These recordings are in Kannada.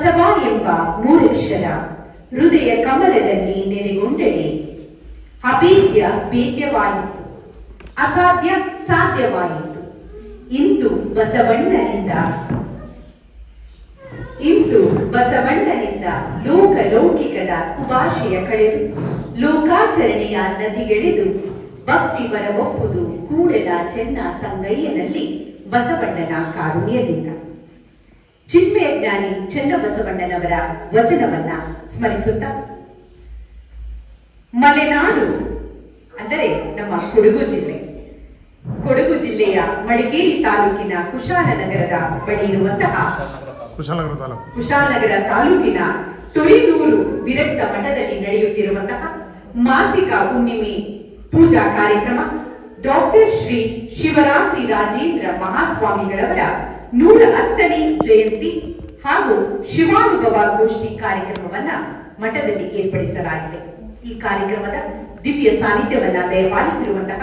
ಬಸವ ಎಂಬ ಮೂರಕ್ಷರ ಹೃದಯ ಕಮಲದಲ್ಲಿ ನೆಲೆಗೊಂಡಳೆ. ಅಭೇದ್ಯ ಭೇದ್ಯವಾಯಿತು. ಅಸಾಧ್ಯ ಸಾಧ್ಯವಾಯಿತು. ಇಂದು ಬಸವಣ್ಣನಿಂದ ಇಂದು ಬಸವಣ್ಣನಿಂದ ಲೋಕ ಲೌಕಿಕದ ಕುಭಾಷೆಯ ಕಳೆದು, ಲೋಕಾಚರಣೆಯ ನದಿಗೆಳೆದು, ಭಕ್ತಿ ಬರಬಹುದು ಕೂಡಲ ಚೆನ್ನ ಸಂಗಯ್ಯನಲ್ಲಿ ಬಸವಣ್ಣನ ಕಾರುಣ್ಯದಿಂದ. ಚಿನ್ಮಯ ಜ್ಞಾನಿ ಚನ್ನಬಸವಣ್ಣನವರ ವಚನವನ್ನ ಸ್ಮರಿಸುತ್ತ ಮಲೆನಾಡು ಅಂದರೆ ನಮ್ಮ ಕೊಡಗು ಜಿಲ್ಲೆ. ಕೊಡಗು ಜಿಲ್ಲೆಯ ಮಡಿಕೇರಿ ತಾಲೂಕಿನ ಕುಶಾಲನಗರದ ಬಳಿ ಇರುವಂತಹ ಕುಶಾಲನಗರ ತಾಲೂಕು. ಕುಶಾಲನಗರ ತಾಲೂಕಿನ ತೊಳಿನೂರು ವಿರಕ್ತ ಮಠದಲ್ಲಿ ನಡೆಯುತ್ತಿರುವಂತಹ ಮಾಸಿಕ ಹುಣ್ಣಿಮೆ ಪೂಜಾ ಕಾರ್ಯಕ್ರಮ ಡಾಕ್ಟರ್ ಶ್ರೀ ಶಿವರಾತ್ರಿ ರಾಜೇಂದ್ರ ಮಹಾಸ್ವಾಮಿಗಳವರ ನೂರ ಹತ್ತನೇ ಜಯಂತಿ ಹಾಗೂ ಶಿವಾನುಭವ ಗೋಷ್ಠಿ ಕಾರ್ಯಕ್ರಮವನ್ನ ಮಠದಲ್ಲಿ ಏರ್ಪಡಿಸಲಾಗಿದೆ. ಈ ಕಾರ್ಯಕ್ರಮದ ದಿವ್ಯ ಸಾನ್ನಿಧ್ಯವನ್ನ ದಯಪಾಲಿಸಿರುವಂತಹ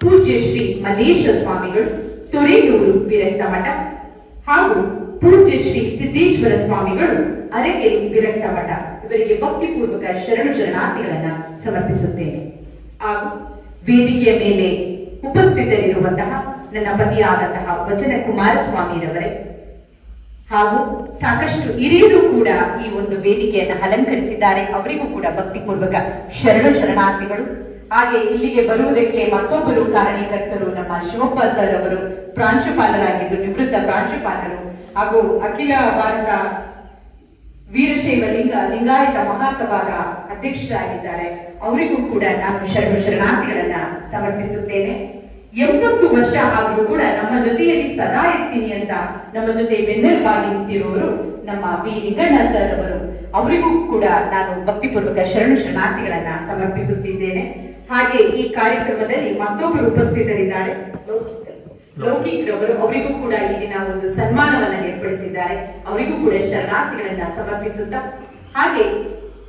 ಪೂಜ್ಯ ಶ್ರೀ ಮಲ್ಲೇಶ ಸ್ವಾಮಿಗಳು ತೊರೆಯೂರು ವಿರಕ್ತ ಮಠ ಹಾಗೂ ಪೂಜ್ಯ ಶ್ರೀ ಸಿದ್ದೇಶ್ವರ ಸ್ವಾಮಿಗಳು ಅರಕೆರೆ ವಿರಕ್ತ ಮಠ. ಇವರಿಗೆ ಭಕ್ತಿಪೂರ್ವಕ ಶರಣು ಶರಣಾರ್ಥಿಗಳನ್ನ ಸಮರ್ಪಿಸುತ್ತೇನೆ. ಹಾಗೂ ವೇದಿಕೆಯ ಮೇಲೆ ಉಪಸ್ಥಿತರಿರುವಂತಹ ನನ್ನ ಪತಿಯಾದಂತಹ ವಚನ ಕುಮಾರಸ್ವಾಮಿರವರೇ ಹಾಗೂ ಸಾಕಷ್ಟು ಹಿರಿಯರು ಕೂಡ ಈ ಒಂದು ವೇದಿಕೆಯನ್ನು ಅಲಂಕರಿಸಿದ್ದಾರೆ. ಅವರಿಗೂ ಕೂಡ ಭಕ್ತಿಪೂರ್ವಕ ಶರಣ ಶರಣಾರ್ಥಿಗಳು. ಹಾಗೆ ಇಲ್ಲಿಗೆ ಬರುವುದಕ್ಕೆ ಮತ್ತೊಬ್ಬರು ಕಾರಣೀಕರ್ತರು, ನಮ್ಮ ಶಿವಪ್ಪ ಸರ್ ಅವರು, ಪ್ರಾಂಶುಪಾಲರಾಗಿದ್ದು ನಿವೃತ್ತ ಪ್ರಾಂಶುಪಾಲರು ಹಾಗೂ ಅಖಿಲ ಭಾರತ ವೀರಶೈವ ಲಿಂಗ ಲಿಂಗಾಯತ ಮಹಾಸಭಾದ ಅಧ್ಯಕ್ಷರಾಗಿದ್ದಾರೆ. ಅವರಿಗೂ ಕೂಡ ನಾನು ಶರಣ ಶರಣಾರ್ಥಿಗಳನ್ನ ಸಮರ್ಪಿಸುತ್ತೇನೆ. ಎಂಬತ್ತು ವರ್ಷ ಆದರೂ ಕೂಡ ನಮ್ಮ ಜೊತೆಯಲ್ಲಿ ಸದಾ ಇರ್ತೀನಿ ಅಂತ ನಮ್ಮ ಜೊತೆ ಬೆನ್ನೆಲುಬಾಗಿ ನಿಂತಿರುವವರು ನಮ್ಮ ಬಿ ನಿಂಗಣ್ಣ ಸರ್ ಅವರು. ಅವರಿಗೂ ಕೂಡ ನಾನು ಭಕ್ತಿಪೂರ್ವಕ ಶರಣು ಶರಣಾರ್ಥಿಗಳನ್ನ ಸಮರ್ಪಿಸುತ್ತಿದ್ದೇನೆ. ಹಾಗೆ ಈ ಕಾರ್ಯಕ್ರಮದಲ್ಲಿ ಮತ್ತೊಬ್ಬರು ಉಪಸ್ಥಿತರಿದ್ದಾರೆ. ಲೌಕಿಕ್ ರವರು ಅವರಿಗೂ ಕೂಡ ಈ ದಿನ ಒಂದು ಸನ್ಮಾನವನ್ನ ಏರ್ಪಡಿಸಿದ್ದಾರೆ. ಅವರಿಗೂ ಕೂಡ ಶರಣಾರ್ಥಿಗಳನ್ನ ಸಮರ್ಪಿಸುತ್ತಾ. ಹಾಗೆ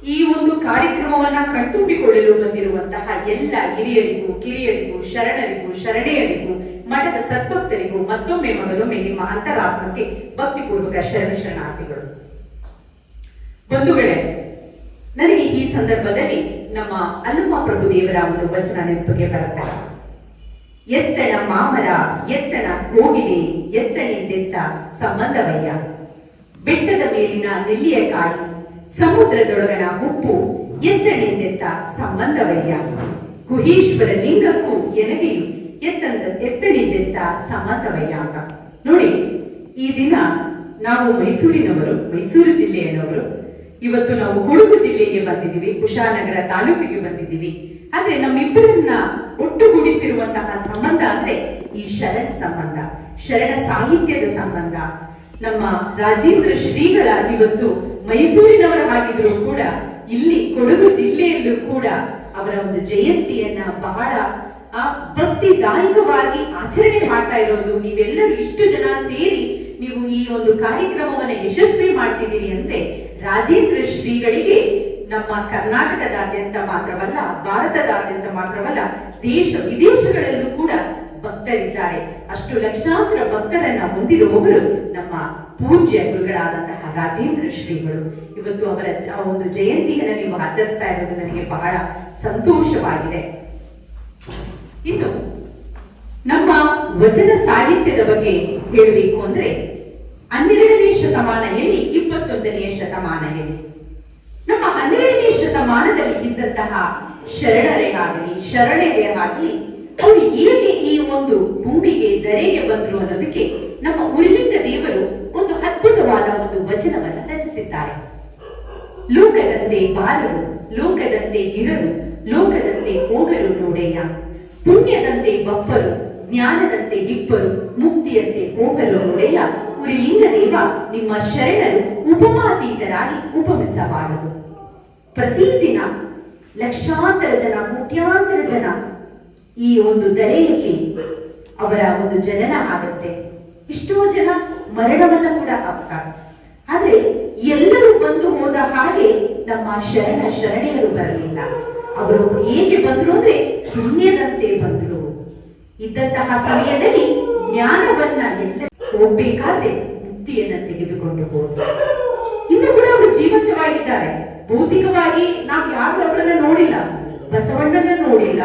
ಈ ಒಂದು ಕಾರ್ಯಕ್ರಮವನ್ನ ಕಣ್ತುಂಬಿಕೊಳ್ಳಲು ಬಂದಿರುವಂತಹ ಎಲ್ಲ ಹಿರಿಯರಿಗೂ, ಕಿರಿಯರಿಗೂ, ಶರಣರಿಗೂ, ಶರಣೆಯರಿಗೂ, ಮಠದ ಸದ್ಭಕ್ತರಿಗೂ, ಮತ್ತೊಮ್ಮೆ ಮಗದೊಮ್ಮೆ ನಿಮ್ಮ ಅಂತರಾತ್ಮಕ್ಕೆ ಭಕ್ತಿಪೂರ್ವಕ ಶರಣ ಶರಣಾರ್ಥಿಗಳು. ಬಂಧುಗಳೇ, ನನಗೆ ಈ ಸಂದರ್ಭದಲ್ಲಿ ನಮ್ಮ ಅಲ್ಲಮ್ಮ ಪ್ರಭು ದೇವರ ಒಂದು ವಚನ ನೆನಪಿಗೆ ಬರುತ್ತೆ. ಎತ್ತಣ ಮಾಮರ, ಎತ್ತಣ ಕೋಗಿಲೆ ಎತ್ತಣಿಂದೆತ್ತ ಸಂಬಂಧವಯ್ಯ. ಬೆಟ್ಟದ ಮೇಲಿನ ನೆಲ್ಲಿಯ ಕಾಯಿ ಸಮುದ್ರದೊಳಗಣ ಉಪ್ಪು ಎತ್ತನೆಂದೆತ್ತ ಸಂಬಂಧವಯ್ಯ. ಗುಹೇಶ್ವರ ಲಿಂಗಕ್ಕೂ ಎನಗೆಯು ಎತ್ತಂದ ಎತ್ತಣಿದೆತ್ತ ಸಂಬಂಧವಯ್ಯ ನೋಡಿ, ಈ ದಿನ ನಾವು ಮೈಸೂರಿನವರು, ಮೈಸೂರು ಜಿಲ್ಲೆಯವರು ಇವತ್ತು ನಾವು ಕೊಡಗು ಜಿಲ್ಲೆಗೆ ಬಂದಿದ್ದೀವಿ, ಕುಶಾಲನಗರ ತಾಲೂಕಿಗೆ ಬಂದಿದ್ದೀವಿ. ಆದ್ರೆ ನಮ್ಮಿಬ್ಬರನ್ನ ಒಟ್ಟುಗೂಡಿಸಿರುವಂತಹ ಸಂಬಂಧ ಅಂದ್ರೆ ಈ ಶರಣ ಸಂಬಂಧ, ಶರಣ ಸಾಹಿತ್ಯದ ಸಂಬಂಧ. ನಮ್ಮ ರಾಜೇಂದ್ರ ಶ್ರೀಗಳ ಇವತ್ತು ಮೈಸೂರಿನವರಾಗಿದ್ರು ಕೂಡ, ಇಲ್ಲಿ ಕೊಡಗು ಜಿಲ್ಲೆಯಲ್ಲೂ ಕೂಡ ಅವರ ಒಂದು ಜಯಂತಿಯನ್ನ ಬಹಳ, ಆ, ಭಕ್ತಿದಾಯಕವಾಗಿ ಆಚರಣೆ ಮಾಡ್ತಾ ಇರೋದು. ನೀವೆಲ್ಲರೂ ಇಷ್ಟು ಜನ ಸೇರಿ ನೀವು ಈ ಒಂದು ಕಾರ್ಯಕ್ರಮವನ್ನ ಯಶಸ್ವಿ ಮಾಡ್ತಿದ್ದೀರಿ ಅಂದ್ರೆ ರಾಜೇಂದ್ರ ಶ್ರೀಗಳಿಗೆ ನಮ್ಮ ಕರ್ನಾಟಕದಾದ್ಯಂತ ಮಾತ್ರವಲ್ಲ, ಭಾರತದಾದ್ಯಂತ ಮಾತ್ರವಲ್ಲ, ದೇಶ ವಿದೇಶಗಳಲ್ಲೂ ಕೂಡ ಭಕ್ತರಿದ್ದಾರೆ. ಅಷ್ಟು ಲಕ್ಷಾಂತರ ಭಕ್ತರನ್ನ ಹೊಂದಿರುವವರು ನಮ್ಮ ಪೂಜ್ಯ ಗುರುಗಳಾದಂತಹ ರಾಜೇಂದ್ರ ಶ್ರೀಗಳು ಇವತ್ತು ಅವರ ಒಂದು ಜಯಂತಿಯನ್ನು ನೀವು ಆಚರಿಸ್ತಾ ಇರೋದು ನನಗೆ ಬಹಳ ಸಂತೋಷವಾಗಿದೆ. ಇನ್ನು ನಮ್ಮ ವಚನ ಸಾಹಿತ್ಯದ ಬಗ್ಗೆ ಹೇಳಬೇಕು ಅಂದ್ರೆ ಹನ್ನೆರಡನೇ ಶತಮಾನ ಹೇಳಿ ಇಪ್ಪತ್ತೊಂದನೆಯ ಶತಮಾನ ಹೇಳಿ ನಮ್ಮ ಹನ್ನೆರಡನೇ ಶತಮಾನದಲ್ಲಿ ಇದ್ದಂತಹ ಶರಣರೇ ಆಗಲಿ ಶರಣರೇ ಆಗಲಿ, ಅವರು ಹೇಗೆ ಈ ಒಂದು ಭೂಮಿಗೆ ಧರೆಗೆ ಬಂದರು ಅನ್ನೋದಕ್ಕೆ ನಮ್ಮ ಉಳಿಲಿಂಗ ದೇವರು ಒಂದು ಅದ್ಭುತವಾದ ಒಂದು ವಚನವನ್ನು ರಚಿಸಿದ್ದಾರೆ. ಲೋಕದಂತೆ ಬಾರರು ಲೋಕದಂತೆ ಇರರು ಲೋಕದಂತೆ ಹೋಗರು ನೋಡೆಯ ಪುಣ್ಯದಂತೆ ಬಪ್ಪರು ಜ್ಞಾನದಂತೆ ದಿಪ್ಪರು ಮುಕ್ತಿಯಂತೆ ಹೋಗಲು ನೋಡೆಯ ಉರಿ ಲಿಂಗದೇವ ನಿಮ್ಮ ಶರಣರು ಉಪಮಾತೀತರಾಗಿ ಉಪಮಿಸಬಾರದು. ಪ್ರತಿದಿನ ಲಕ್ಷಾಂತರ ಜನ, ಕೋಟ್ಯಾಂತರ ಜನ ಈ ಒಂದು ದರೆಯಲ್ಲಿ ಅವರ ಒಂದು ಜನನ ಆಗುತ್ತೆ. ಎಷ್ಟೋ ಜನ ಮರಣವನ್ನು ಕೂಡ ಆಗ್ತಾರೆ. ಆದ್ರೆ ಎಲ್ಲರೂ ಬಂದು ಹೋದ ಹಾಗೆ ನಮ್ಮ ಶರಣ ಶರಣೆಯರು ಬರಲಿಲ್ಲ. ಅವರು ಹೇಗೆ ಬಂದ್ರು ಅಂದ್ರೆ ಪುಣ್ಯದಂತೆ ಬಂದ್ರು. ಇದ್ದಂತಹ ಸಮಯದಲ್ಲಿ ಜ್ಞಾನವನ್ನ ಎಲ್ಲ ಹೋಗ್ಬೇಕಾದ್ರೆ ಮುಕ್ತಿಯನ್ನ ತೆಗೆದುಕೊಂಡು ಹೋದ್ರು. ಇನ್ನು ಜೀವಂತವಾಗಿದ್ದಾರೆ. ಭೌತಿಕವಾಗಿ ನಾವು ಯಾರು ಅವರನ್ನ ನೋಡಿಲ್ಲ. ಬಸವಣ್ಣನ ನೋಡಿಲ್ಲ.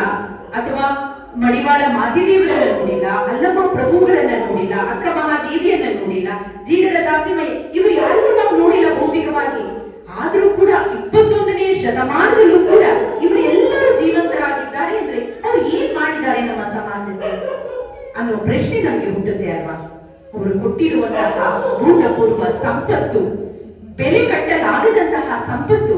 ಅಥವಾ ಮಡಿವಾಳ ಮಾಚಿದೇವರನ್ನ ನೋಡಿಲ್ಲ. ಅಲ್ಲಮ್ಮ ಪ್ರಭುಗಳನ್ನ ನೋಡಿಲ್ಲ. ಅಕ್ಕ ಮಹಾದೇವಿಯನ್ನ ನೋಡಿಲ್ಲ? ಜೀರದ ದಾಸಿಮಯ್ಯ ಇವರು ಯಾರನ್ನೂ ನಾವು ನೋಡಿಲ್ಲ ಭೌತಿಕವಾಗಿ. ಆದ್ರೂ ಕೂಡ ಇಪ್ಪತ್ತೊಂದನೇ ಶತಮಾನದಲ್ಲೂ ಕೂಡ ಇವರೆಲ್ಲರೂ ಜೀವಂತರಾಗಿದ್ದಾರೆ ಅಂದ್ರೆ ಅವ್ರು ಏನ್ ಮಾಡಿದ್ದಾರೆ ನಮ್ಮ ಸಮಾಜಕ್ಕೆ? ಅನ್ನೋ ಪ್ರಶ್ನೆ ನಮಗೆ ಹುಟ್ಟುತ್ತೆ ಅಲ್ವಾ? ಅವರು ಕೊಟ್ಟಿರುವಂತಹ ಭೂತಪೂರ್ವ ಸಂಪತ್ತು, ಬೆಲೆ ಕಟ್ಟಲಾಗದಂತಹ ಸಂಪತ್ತು,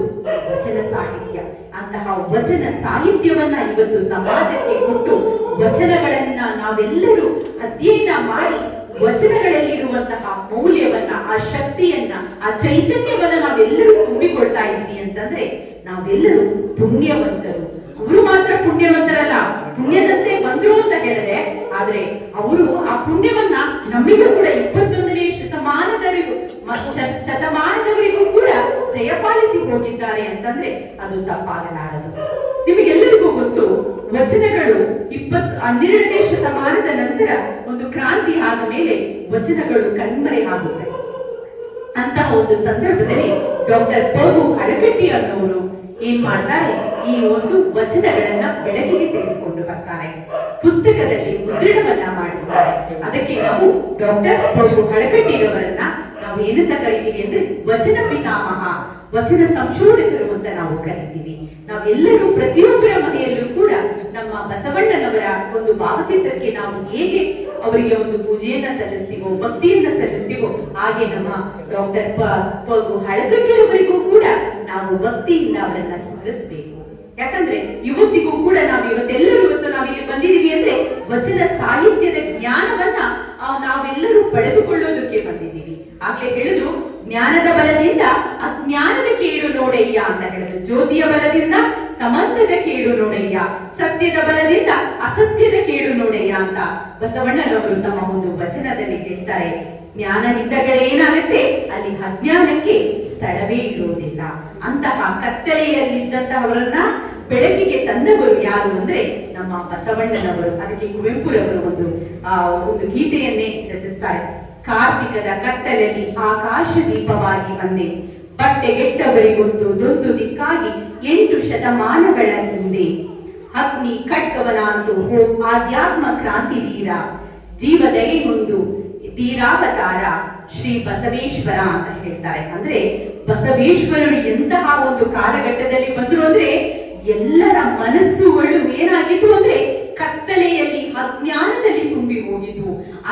ವಚನ ಸಾಹಿತ್ಯ. ಅಂತಹ ವಚನ ಸಾಹಿತ್ಯವನ್ನ ಇವತ್ತು ಸಮಾಜಕ್ಕೆ ಕೊಟ್ಟು ವಚನಗಳನ್ನ ನಾವೆಲ್ಲರೂ ಅಧ್ಯಯನ ಮಾಡಿ ವಚನಗಳಲ್ಲಿರುವಂತಹ ಮೌಲ್ಯವನ್ನ, ಆ ಶಕ್ತಿಯನ್ನ, ಆ ಚೈತನ್ಯವನ್ನ ನಾವೆಲ್ಲರೂ ತುಂಬಿಕೊಳ್ತಾ ಇದ್ದೀವಿ ಅಂತಂದ್ರೆ ನಾವೆಲ್ಲರೂ ಪುಣ್ಯವಂತರು. ಅವರು ಮಾತ್ರ ಪುಣ್ಯವಂತರಲ್ಲ, ಪುಣ್ಯದಂತೆ ಬಂದ್ರು ಅಂತ ಹೇಳಿದ್ರೆ, ಆದ್ರೆ ಅವರು ಆ ಪುಣ್ಯವನ್ನ ನಮಿಗೂ ಕೂಡ ಇಪ್ಪತ್ತೊಂದನೇ ಶತಮಾನದವರೆಗೂ ಶತಮಾನದವರೆಗೂ ಕೂಡ ದಯಪಾಲಿಸಿ ಹೋಗಿದ್ದಾರೆ ಅಂತಂದ್ರೆ ಅದು ತಪ್ಪಾಗಲಾರದು. ನಿಮಗೆಲ್ಲರಿಗೂ ಗೊತ್ತು ವಚನಗಳು ಇಪ್ಪತ್ ಹನ್ನೆರಡನೇ ಶತಮಾನದ ನಂತರ ಒಂದು ಕ್ರಾಂತಿ ಆದ ಮೇಲೆ ವಚನಗಳು ಕಣ್ಮರೆ ಆಗುತ್ತೆ ಅಂತಹ ಒಂದು ಸಂದರ್ಭದಲ್ಲಿ ಡಾಕ್ಟರ್ ಪಗು ಹಳಗಟ್ಟಿ ಅನ್ನೋರು ಏನ್ ಮಾಡ್ತಾರೆ? ಈ ಒಂದು ವಚನಗಳನ್ನ ಬೆಳಕಿಗೆ ತೆಗೆದುಕೊಂಡು ಬರ್ತಾರೆ. ಪುಸ್ತಕದಲ್ಲಿ ಮುದ್ರಣವನ್ನ ಮಾಡಿಸ್ತಾರೆ. ಅದಕ್ಕೆ ನಾವು ಡಾಕ್ಟರ್ ಪಗು ಅವರನ್ನ ನಾವು ಏನಂತ ಕರಿತೀವಿ ಅಂದ್ರೆ ವಚನ ಪಿತಾಮಹ. ವಚನ ಸಂಶೋಧಕರು ಅಂತ ನಾವು ಕರಿತೀವಿ. ನಾವೆಲ್ಲರೂ ಪ್ರತಿಯೊಬ್ಬರ ಮನೆಯಲ್ಲೂ ಕೂಡ ನಮ್ಮ ಬಸವಣ್ಣನವರ ಒಂದು ಭಾವಚಿತ್ರಕ್ಕೆ ನಾವು ಹೇಗೆ ಅವರಿಗೆ ಒಂದು ಪೂಜೆಯನ್ನ ಸಲ್ಲಿಸ್ತೀವೋ, ಭಕ್ತಿಯನ್ನ ಸಲ್ಲಿಸ್ತೀವೋ, ಹಾಗೆ ನಮ್ಮ ಡಾಕ್ಟರ್ ಹಳಗಟ್ಟಿಯವರಿಗೂ ಕೂಡ ನಾವು ಭಕ್ತಿಯಿಂದ ಅವರನ್ನ ಸ್ಮರಿಸಬೇಕು. ಯಾಕಂದ್ರೆ ಇವತ್ತಿಗೂ ಕೂಡ ನಾವು ಇವತ್ತೆಲ್ಲರೂ ಇವತ್ತು ನಾವಿಲ್ಲಿ ಬಂದಿದ್ದೀವಿ ಅಂದ್ರೆ ವಚನ ಸಾಹಿತ್ಯದ ಜ್ಞಾನವನ್ನ ನಾವೆಲ್ಲರೂ ಪಡೆದುಕೊಳ್ಳೋದಕ್ಕೆ ಬಂದಿದ್ದೀವಿ. ಆಗ್ಲೇ ಹೇಳಿದ್ರು ಜ್ಞಾನದ ಬಲದಿಂದ, ಅಜ್ಞಾನದ ಕೇಳು ನೋಡಯ್ಯ ಅಂತ ಹೇಳಿದ್ರು. ಜ್ಯೋತಿಯ ಬಲದಿಂದ ತಮಂತದ ಕೇಳು ನೋಡಯ್ಯ. ಸತ್ಯದ ಬಲದಿಂದ, ಅಸತ್ಯದ ಕೇಳು ನೋಡಯ್ಯ ಅಂತ ಬಸವಣ್ಣನವರು ತಮ್ಮ ಒಂದು ವಚನದಲ್ಲಿ ಹೇಳ್ತಾರೆ. ಜ್ಞಾನದಿಂದಗಳೇ ಏನಾಗುತ್ತೆ? ಅಲ್ಲಿ ಅಜ್ಞಾನಕ್ಕೆ ಸ್ಥಳವೇ ಇರುವುದಿಲ್ಲ. ಅಂತಹ ಕತ್ತಲೆಯಲ್ಲಿದ್ದಂತಹವರನ್ನ ಬೆಳಕಿಗೆ ತಂದವರು ಯಾರು ಅಂದ್ರೆ ನಮ್ಮ ಬಸವಣ್ಣನವರು. ಅದಕ್ಕೆ ಕುವೆಂಪುರವರು ಒಂದು, ಆ, ಒಂದು ಗೀತೆಯನ್ನೇ ರಚಿಸ್ತಾರೆ. ಕಾರ್ತಿಕದ ಕತ್ತಲಲ್ಲಿ ಆಕಾಶ ದೀಪವಾಗಿ ಬಂದೆ ಬಟ್ಟೆಗೆಟ್ಟವರಿಗೊಂದು ದೊಂದು ದಿಕ್ಕಾಗಿ ಎಂಟು ಶತಮಾನಗಳ ಹಿಂದೆ ಅಗ್ನಿ ಖಡ್ಗವನಾಂತು ಹೋ ಆಧ್ಯಾತ್ಮ ಕ್ರಾಂತಿ ವೀರ ಜೀವದಯೆ ಮುಂದು ತೀರಾವತಾರ ಶ್ರೀ ಬಸವೇಶ್ವರ ಅಂತ ಹೇಳ್ತಾರೆ. ಅಂದ್ರೆ ಬಸವೇಶ್ವರರು ಎಂತಹ ಒಂದು ಕಾಲಘಟ್ಟದಲ್ಲಿ ಬಂದ್ರು ಅಂದ್ರೆ ಎಲ್ಲರ ಮನಸ್ಸುಗಳು ಏನಾಗಿತ್ತು ಅಂದ್ರೆ ಕತ್ತಲೆಯಲ್ಲಿ ಅಜ್ಞಾನದಲ್ಲಿ ತುಂಬಿ ಹೋಗಿದ್ವು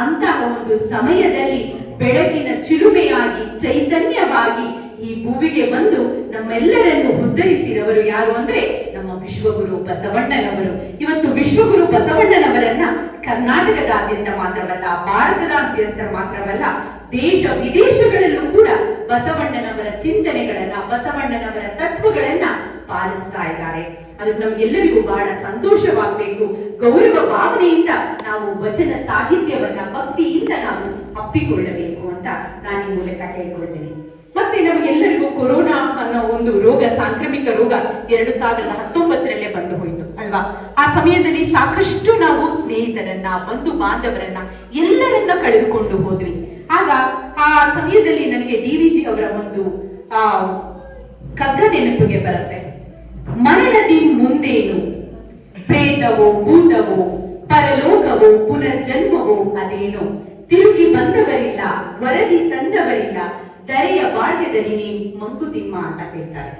ಅಂತಹ ಒಂದು ಸಮಯದಲ್ಲಿ ಬೆಳಕಿನ ಚಿಲುಮೆಯಾಗಿ, ಚೈತನ್ಯವಾಗಿ ಈ ಭೂವಿಗೆ ಬಂದು ನಮ್ಮೆಲ್ಲರನ್ನು ಉದ್ಧರಿಸಿದವರು ಯಾರು ಅಂದ್ರೆ ನಮ್ಮ ವಿಶ್ವಗುರು ಬಸವಣ್ಣನವರು. ಇವತ್ತು ವಿಶ್ವಗುರು ಬಸವಣ್ಣನವರನ್ನ ಕರ್ನಾಟಕದಾದ್ಯಂತ ಮಾತ್ರವಲ್ಲ, ಭಾರತದಾದ್ಯಂತ ಮಾತ್ರವಲ್ಲ, ದೇಶ ವಿದೇಶಗಳಲ್ಲೂ ಕೂಡ ಬಸವಣ್ಣನವರ ಚಿಂತನೆಗಳನ್ನ, ಬಸವಣ್ಣನವರ ತತ್ವಗಳನ್ನ ಪಾಲಿಸ್ತಾ ಇದ್ದಾರೆ. ಅದು ನಮ್ಗೆಲ್ಲರಿಗೂ ಬಹಳ ಸಂತೋಷವಾಗಬೇಕು. ಗೌರವ ಭಾವನೆಯಿಂದ ನಾವು ವಚನ ಸಾಹಿತ್ಯವನ್ನ ಭಕ್ತಿಯಿಂದ ನಾವು ಅಪ್ಪಿಕೊಳ್ಳಬೇಕು ಅಂತ ನಾನು ಈ ಮೂಲಕ ಹೇಳ್ಕೊಳ್ತೇನೆ. ಮತ್ತೆ ನಮಗೆಲ್ಲರಿಗೂ ಕೊರೋನಾ ಅನ್ನೋ ಒಂದು ರೋಗ, ಸಾಂಕ್ರಾಮಿಕ ರೋಗ ಎರಡು ಸಾವಿರದ ಹತ್ತೊಂಬತ್ತರಲ್ಲೇ ಬಂದು ಹೋಯಿತು, ಅಲ್ವಾ? ಆ ಸಮಯದಲ್ಲಿ ಸಾಕಷ್ಟು ನಾವು ಸ್ನೇಹಿತರನ್ನ, ಬಂಧು ಬಾಂಧವರನ್ನ ಎಲ್ಲರನ್ನ ಕಳೆದುಕೊಂಡು ಹೋದ್ವಿ. ಆಗ ಆ ಸಮಯದಲ್ಲಿ ನನಗೆ ಡಿ ವಿ ಜಿ ಅವರ ಒಂದು, ಆ, ಕಗ್ಗ ನೆನಪಿಗೆ ಬರುತ್ತೆ. ಮರಣದಿ ಮುಂದೇನು? ಪ್ರೇತವೋ, ಭೂತವೋ, ಪರಲೋಕವೋ, ಪುನರ್ಜನ್ಮವೋ ಅದೇನೋ? ತಿರುಗಿ ಬಂದವರಿಲ್ಲ, ವರದಿ ತಂದವರಿಲ್ಲ ದರೆಯ ಬಾಳ್ಯದಲ್ಲಿ ಮಂಕುತಿಮ್ಮ ಅಂತ ಹೇಳ್ತಾರೆ.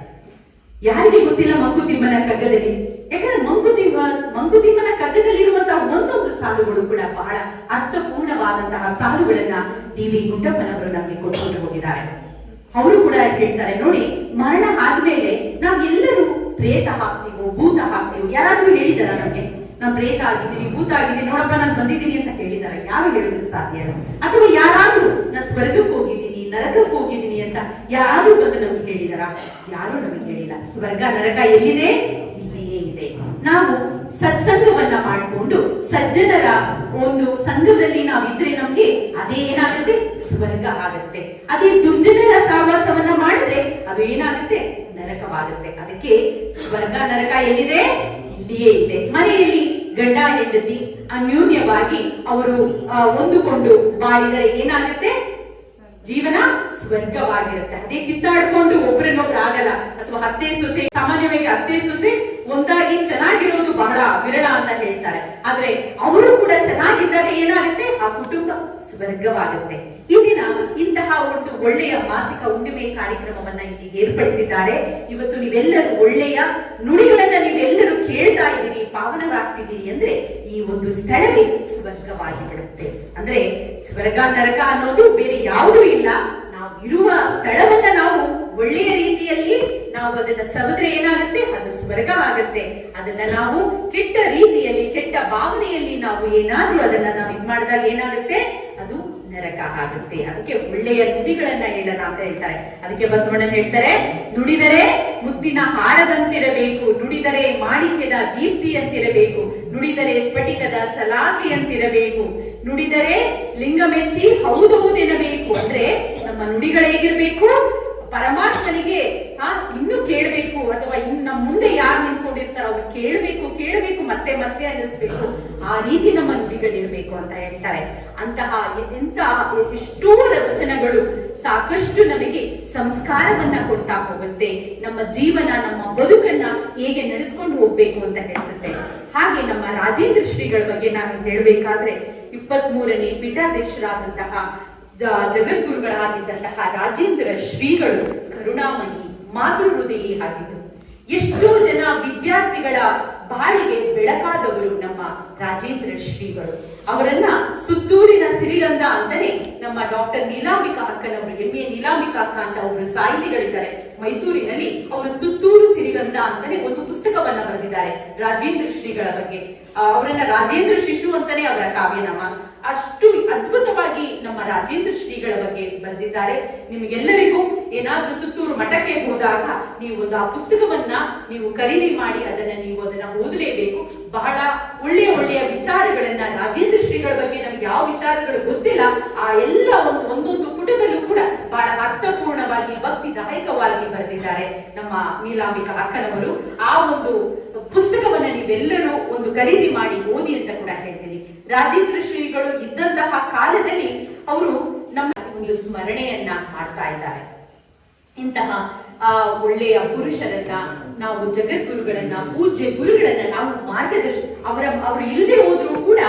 ಯಾರಿಗೆ ಗೊತ್ತಿಲ್ಲ ಮಂಕುತಿಮ್ಮನ ಕಗ್ಗದಲ್ಲಿ? ಯಾಕಂದ್ರೆ ಮಂಕುತಿಮ್ಮ, ಮಂಕುತಿಮ್ಮನ ಕಗ್ಗದಲ್ಲಿರುವಂತಹ ಒಂದೊಂದು ಸಾಲುಗಳು ಕೂಡ ಬಹಳ ಅರ್ಥಪೂರ್ಣವಾದಂತಹ ಸಾಲುಗಳನ್ನ ವಿ ಗುಡ್ಡಪ್ಪನವರು ನಮಗೆ ಕೊಟ್ಕೊಂಡು ಹೋಗಿದ್ದಾರೆ. ಅವರು ಕೂಡ ಹೇಳ್ತಾರೆ, ನೋಡಿ, ಮರಣ ಆದ್ಮೇಲೆ ನಾವೆಲ್ಲರೂ ಪ್ರೇತ ಹಾಕ್ತೀವೋ ಭೂತ ಹಾಕ್ತೀವೋ ಯಾರಾದ್ರೂ ಹೇಳಿದಾರ ನಮ್ಗೆ ನಾನ್ ಪ್ರೇತ ಆಗಿದ್ದೀನಿ, ಭೂತ ಆಗಿದ್ದೀನಿ, ನೋಡಪ್ಪ, ನಾನು ಬಂದಿದ್ದೀನಿ ಅಂತ ಹೇಳಿದಾರ. ಯಾರು ಹೇಳೋದಕ್ಕೆ ಸಾಧ್ಯ? ಅಥವಾ ಯಾರಾದ್ರೂ ನಾನು ಸ್ವರ್ಗಕ್ಕೆ ಹೋಗಿದ್ದೀನಿ, ನರಕಕ್ಕೆ ಹೋಗಿದ್ದೀನಿ ಅಂತ ಯಾರು ಬಂದು ನಮ್ಗೆ ಹೇಳಿದಾರ? ಯಾರು ನಮಗೆ ಹೇಳಿಲ್ಲ. ಸ್ವರ್ಗ, ನರಕ ಎಲ್ಲಿದೆ? ಇಲ್ಲಿಯೇ ಇದೆ. ನಾವು ಸತ್ಸಂಗವನ್ನ ಮಾಡಿಕೊಂಡು ಸಜ್ಜನರ ಒಂದು ಸಂಘದಲ್ಲಿ ನಾವಿದ್ರೆ ನಮ್ಗೆ ಅದೇ ಏನಾಗುತ್ತೆ ಸ್ವರ್ಗ ಆಗುತ್ತೆ. ಅದೇ ದುರ್ಜನರ ಸಹವಾಸವನ್ನ ಮಾಡಿದ್ರೆ ಅದು ಏನಾಗುತ್ತೆ ನರಕವಾಗುತ್ತೆ. ಅದಕ್ಕೆ ಸ್ವರ್ಗ ನರಕ ಎಲ್ಲಿದೆ? ಇಲ್ಲಿಯೇ ಇದೆ. ಮನೆಯಲ್ಲಿ ಗಂಡ ಹೆಂಡತಿ ಅನ್ಯೂನ್ಯವಾಗಿ ಅವರು ಹೊಂದಿಕೊಂಡು ಬಾಳಿದರೆ ಏನಾಗುತ್ತೆ? ಜೀವನ ಸ್ವರ್ಗವಾಗಿರುತ್ತೆ. ಅದೇ ಕಿತ್ತಾಡ್ಕೊಂಡು ಒಬ್ರನ್ನೊಬ್ರು ಆಗಲ್ಲ. ಅಥವಾ ಹತ್ತೆ ಸೊಸೆ, ಸಾಮಾನ್ಯವಾಗಿ ಹತ್ತೆ ಸೊಸೆ ಒಂದಾಗಿ ಚೆನ್ನಾಗಿರೋದು ಬಹಳ ವಿರಳ ಅಂತ ಹೇಳ್ತಾರೆ. ಆದ್ರೆ ಅವರು ಕೂಡ ಚೆನ್ನಾಗಿದ್ದರೆ ಏನಾಗುತ್ತೆ? ಆ ಕುಟುಂಬ. ಸ್ವರ್ಗವಾಗುತ್ತೆ ಈ ದಿನ ಇಂತಹ ಒಂದು ಒಳ್ಳೆಯ ಮಾಸಿಕ ಹುಣ್ಣಿಮೆ ಕಾರ್ಯಕ್ರಮವನ್ನ ಇಲ್ಲಿ ಏರ್ಪಡಿಸಿದ್ದಾರೆ. ಇವತ್ತು ನೀವೆಲ್ಲರೂ ಒಳ್ಳೆಯ ನುಡಿಗಳನ್ನ ನೀವೆಲ್ಲರೂ ಕೇಳ್ತಾ ಇದ್ದೀರಿ ಪಾವನರಾಗ್ತಿದ್ದೀರಿ ಅಂದ್ರೆ ಈ ಒಂದು ಸ್ಥಳವೇ ಸ್ವರ್ಗವಾಗಿ ಬಿಡುತ್ತೆ ಅಂದ್ರೆ ಸ್ವರ್ಗ ನರಕ ಅನ್ನೋದು ಬೇರೆ ಯಾವುದೂ ಇಲ್ಲ. ನಾವು ಇರುವ ಸ್ಥಳವನ್ನ ನಾವು ಒಳ್ಳೆಯ ರೀತಿಯಲ್ಲಿ ನಾವು ಅದನ್ನ ಸವಿದ್ರೆ ಏನಾಗುತ್ತೆ? ಅದು ಸ್ವರ್ಗವಾಗುತ್ತೆ ಅದನ್ನ ನಾವು ಕೆಟ್ಟ ರೀತಿಯಲ್ಲಿ, ಕೆಟ್ಟ ಭಾವನೆಯಲ್ಲಿ ನಾವು ಏನಾದ್ರೂ ಅದನ್ನ ನಾವು ಇದ್ ಮಾಡಿದಾಗ ಏನಾಗುತ್ತೆ? ಅದು ನರಕ ಆಗುತ್ತೆ. ಅದಕ್ಕೆ ಒಳ್ಳೆಯ ನುಡಿಗಳನ್ನ ಹೇಳೋಣ ಅಂತ ಹೇಳ್ತಾರೆ. ಅದಕ್ಕೆ ಬಸವಣ್ಣನ ಹೇಳ್ತಾರೆ, ನುಡಿದರೆ ಮುತ್ತಿನ ಹಾರದಂತಿರಬೇಕು, ನುಡಿದರೆ ಮಾಣಿಕ್ಯದ ದೀಪ್ತಿಯಂತಿರಬೇಕು, ನುಡಿದರೆ ಸ್ಫಟಿಕದ ಸಲಾಕೆಯಂತಿರಬೇಕು, ನುಡಿದರೆ ಲಿಂಗ ಮೆಚ್ಚಿ ಹೌದೌದೆನಬೇಕು ಅಂದ್ರೆ ನಮ್ಮ ನುಡಿಗಳು ಹೇಗಿರ್ಬೇಕು? ಪರಮಾತ್ಮನಿಗೆ ಆ ಕೇಳಬೇಕು ಅಥವಾ ಇನ್ನ ಮುಂದೆ ಯಾರು ನಿಂತ್ಕೊಂಡಿರ್ತಾರೋ ಅವ್ರು ಕೇಳಬೇಕು ಕೇಳಬೇಕು, ಮತ್ತೆ ಮತ್ತೆ ಅನ್ನಿಸ್ಬೇಕು. ಆ ರೀತಿ ನಮ್ಮ ನುಡಿಗಳಿರ್ಬೇಕು ಅಂತ ಹೇಳ್ತಾರೆ. ಅಂತಹ ಎಂತ ಎಷ್ಟೋ ರಚನೆಗಳು ಸಾಕಷ್ಟು ನಮಗೆ ಸಂಸ್ಕಾರವನ್ನ ಕೊಡ್ತಾ ಹೋಗುತ್ತೆ. ನಮ್ಮ ಜೀವನ, ನಮ್ಮ ಬದುಕನ್ನ ಹೇಗೆ ನಡೆಸ್ಕೊಂಡು ಹೋಗ್ಬೇಕು ಅಂತ ಹೇಳಿಸುತ್ತೆ ಹಾಗೆ ನಮ್ಮ ರಾಜೇಂದ್ರ ಶ್ರೀಗಳ ಬಗ್ಗೆ ನಾನು ಹೇಳಬೇಕಾದ್ರೆ ಇಪ್ಪತ್ತ್ ಮೂರನೇ ಪೀಠಾಧ್ಯಕ್ಷರಾದಂತಹ ಜಗದ್ಗುರುಗಳಾಗಿದ್ದಂತಹ ರಾಜೇಂದ್ರ ಶ್ರೀಗಳು ಕರುಣಾಮಯಿ ಮಾತೃ ಹೃದಯ ಆಗಿದ್ದು. ಎಷ್ಟೋ ಜನ ವಿದ್ಯಾರ್ಥಿಗಳ ಬಾಳಿಗೆ ಬೆಳಕಾದವರು ನಮ್ಮ ರಾಜೇಂದ್ರ ಶ್ರೀಗಳು. ಅವರನ್ನ ಸುತ್ತೂರಿನ ಸಿರಿಗಂಧ ಅಂತಾನೆ ನಮ್ಮ ಡಾಕ್ಟರ್ ನೀಲಾಂಬಿಕಾ ಅಕ್ಕನವರು ಎ. ನೀಲಾಂಬಿಕಾ ಸಾಂತ ಒಬ್ರು ಸಾಹಿತಿಗಳಿದ್ದಾರೆ. ಮೈಸೂರಿನಲ್ಲಿ ಅವರು ಸುತ್ತೂರು ಸಿರಿಗಂಧ ಅಂತಾನೆ ಒಂದು ಪುಸ್ತಕವನ್ನ ಬರೆದಿದ್ದಾರೆ ರಾಜೇಂದ್ರ ಶ್ರೀಗಳ ಬಗ್ಗೆ. ಅವರನ್ನ ರಾಜೇಂದ್ರ ಶಿಶು ಅಂತಾನೆ ಅವರ ಕಾವ್ಯನಾಮ. ಅಷ್ಟು ಅದ್ಭುತವಾಗಿ ನಮ್ಮ ರಾಜೇಂದ್ರ ಶ್ರೀಗಳ ಬಗ್ಗೆ ಬರೆದಿದ್ದಾರೆ. ನಿಮಗೆಲ್ಲರಿಗೂ ಏನಾದ್ರೂ ಸುತ್ತೂರು ಮಠಕ್ಕೆ ಹೋದಾಗ ನೀವು ಒಂದು ಆ ಪುಸ್ತಕವನ್ನ ನೀವು ಖರೀದಿ ಮಾಡಿ ಅದನ್ನ ನೀವು ಅದನ್ನ ಓದಲೇಬೇಕು. ಬಹಳ ಒಳ್ಳೆಯ ಒಳ್ಳೆಯ ವಿಚಾರಗಳನ್ನ ರಾಜೇಂದ್ರ ಶ್ರೀಗಳ ಬಗ್ಗೆ ನಮ್ಗೆ ಯಾವ ವಿಚಾರಗಳು ಗೊತ್ತಿಲ್ಲ. ಆ ಎಲ್ಲ ಒಂದು ಒಂದೊಂದು ಪುಟದಲ್ಲೂ ಕೂಡ ಬಹಳ ಅರ್ಥಪೂರ್ಣವಾಗಿ ಭಕ್ತಿದಾಯಕವಾಗಿ ಬರೆದಿದ್ದಾರೆ ನಮ್ಮ ನೀಲಾಂಬಿಕಾ ಅಕ್ಕನವರು. ಆ ಒಂದು ಪುಸ್ತಕವನ್ನ ನೀವೆಲ್ಲರೂ ಒಂದು ಖರೀದಿ ಮಾಡಿ ಓದಿ ಅಂತ ಕೂಡ ಹೇಳ್ತೀನಿ. ರಾಜೇಂದ್ರ ಶ್ರೀಗಳು ಇದ್ದಂತಹ ಕಾಲದಲ್ಲಿ ಅವರು ನಮ್ಮ ಒಂದು ಸ್ಮರಣೆಯನ್ನ ಮಾಡ್ತಾ ಇದ್ದಾರೆ. ಇಂತಹ, ಆ, ಒಳ್ಳೆಯ ಪುರುಷರನ್ನ ನಾವು ಜಗದ್ಗುರುಗಳನ್ನ, ಪೂಜ್ಯ ಗುರುಗಳನ್ನ ನಾವು ಮಾರ್ಗದರ್ಶಿ, ಅವರ, ಅವರು ಇಲ್ಲದೆ ಹೋದ್ರೂ ಕೂಡ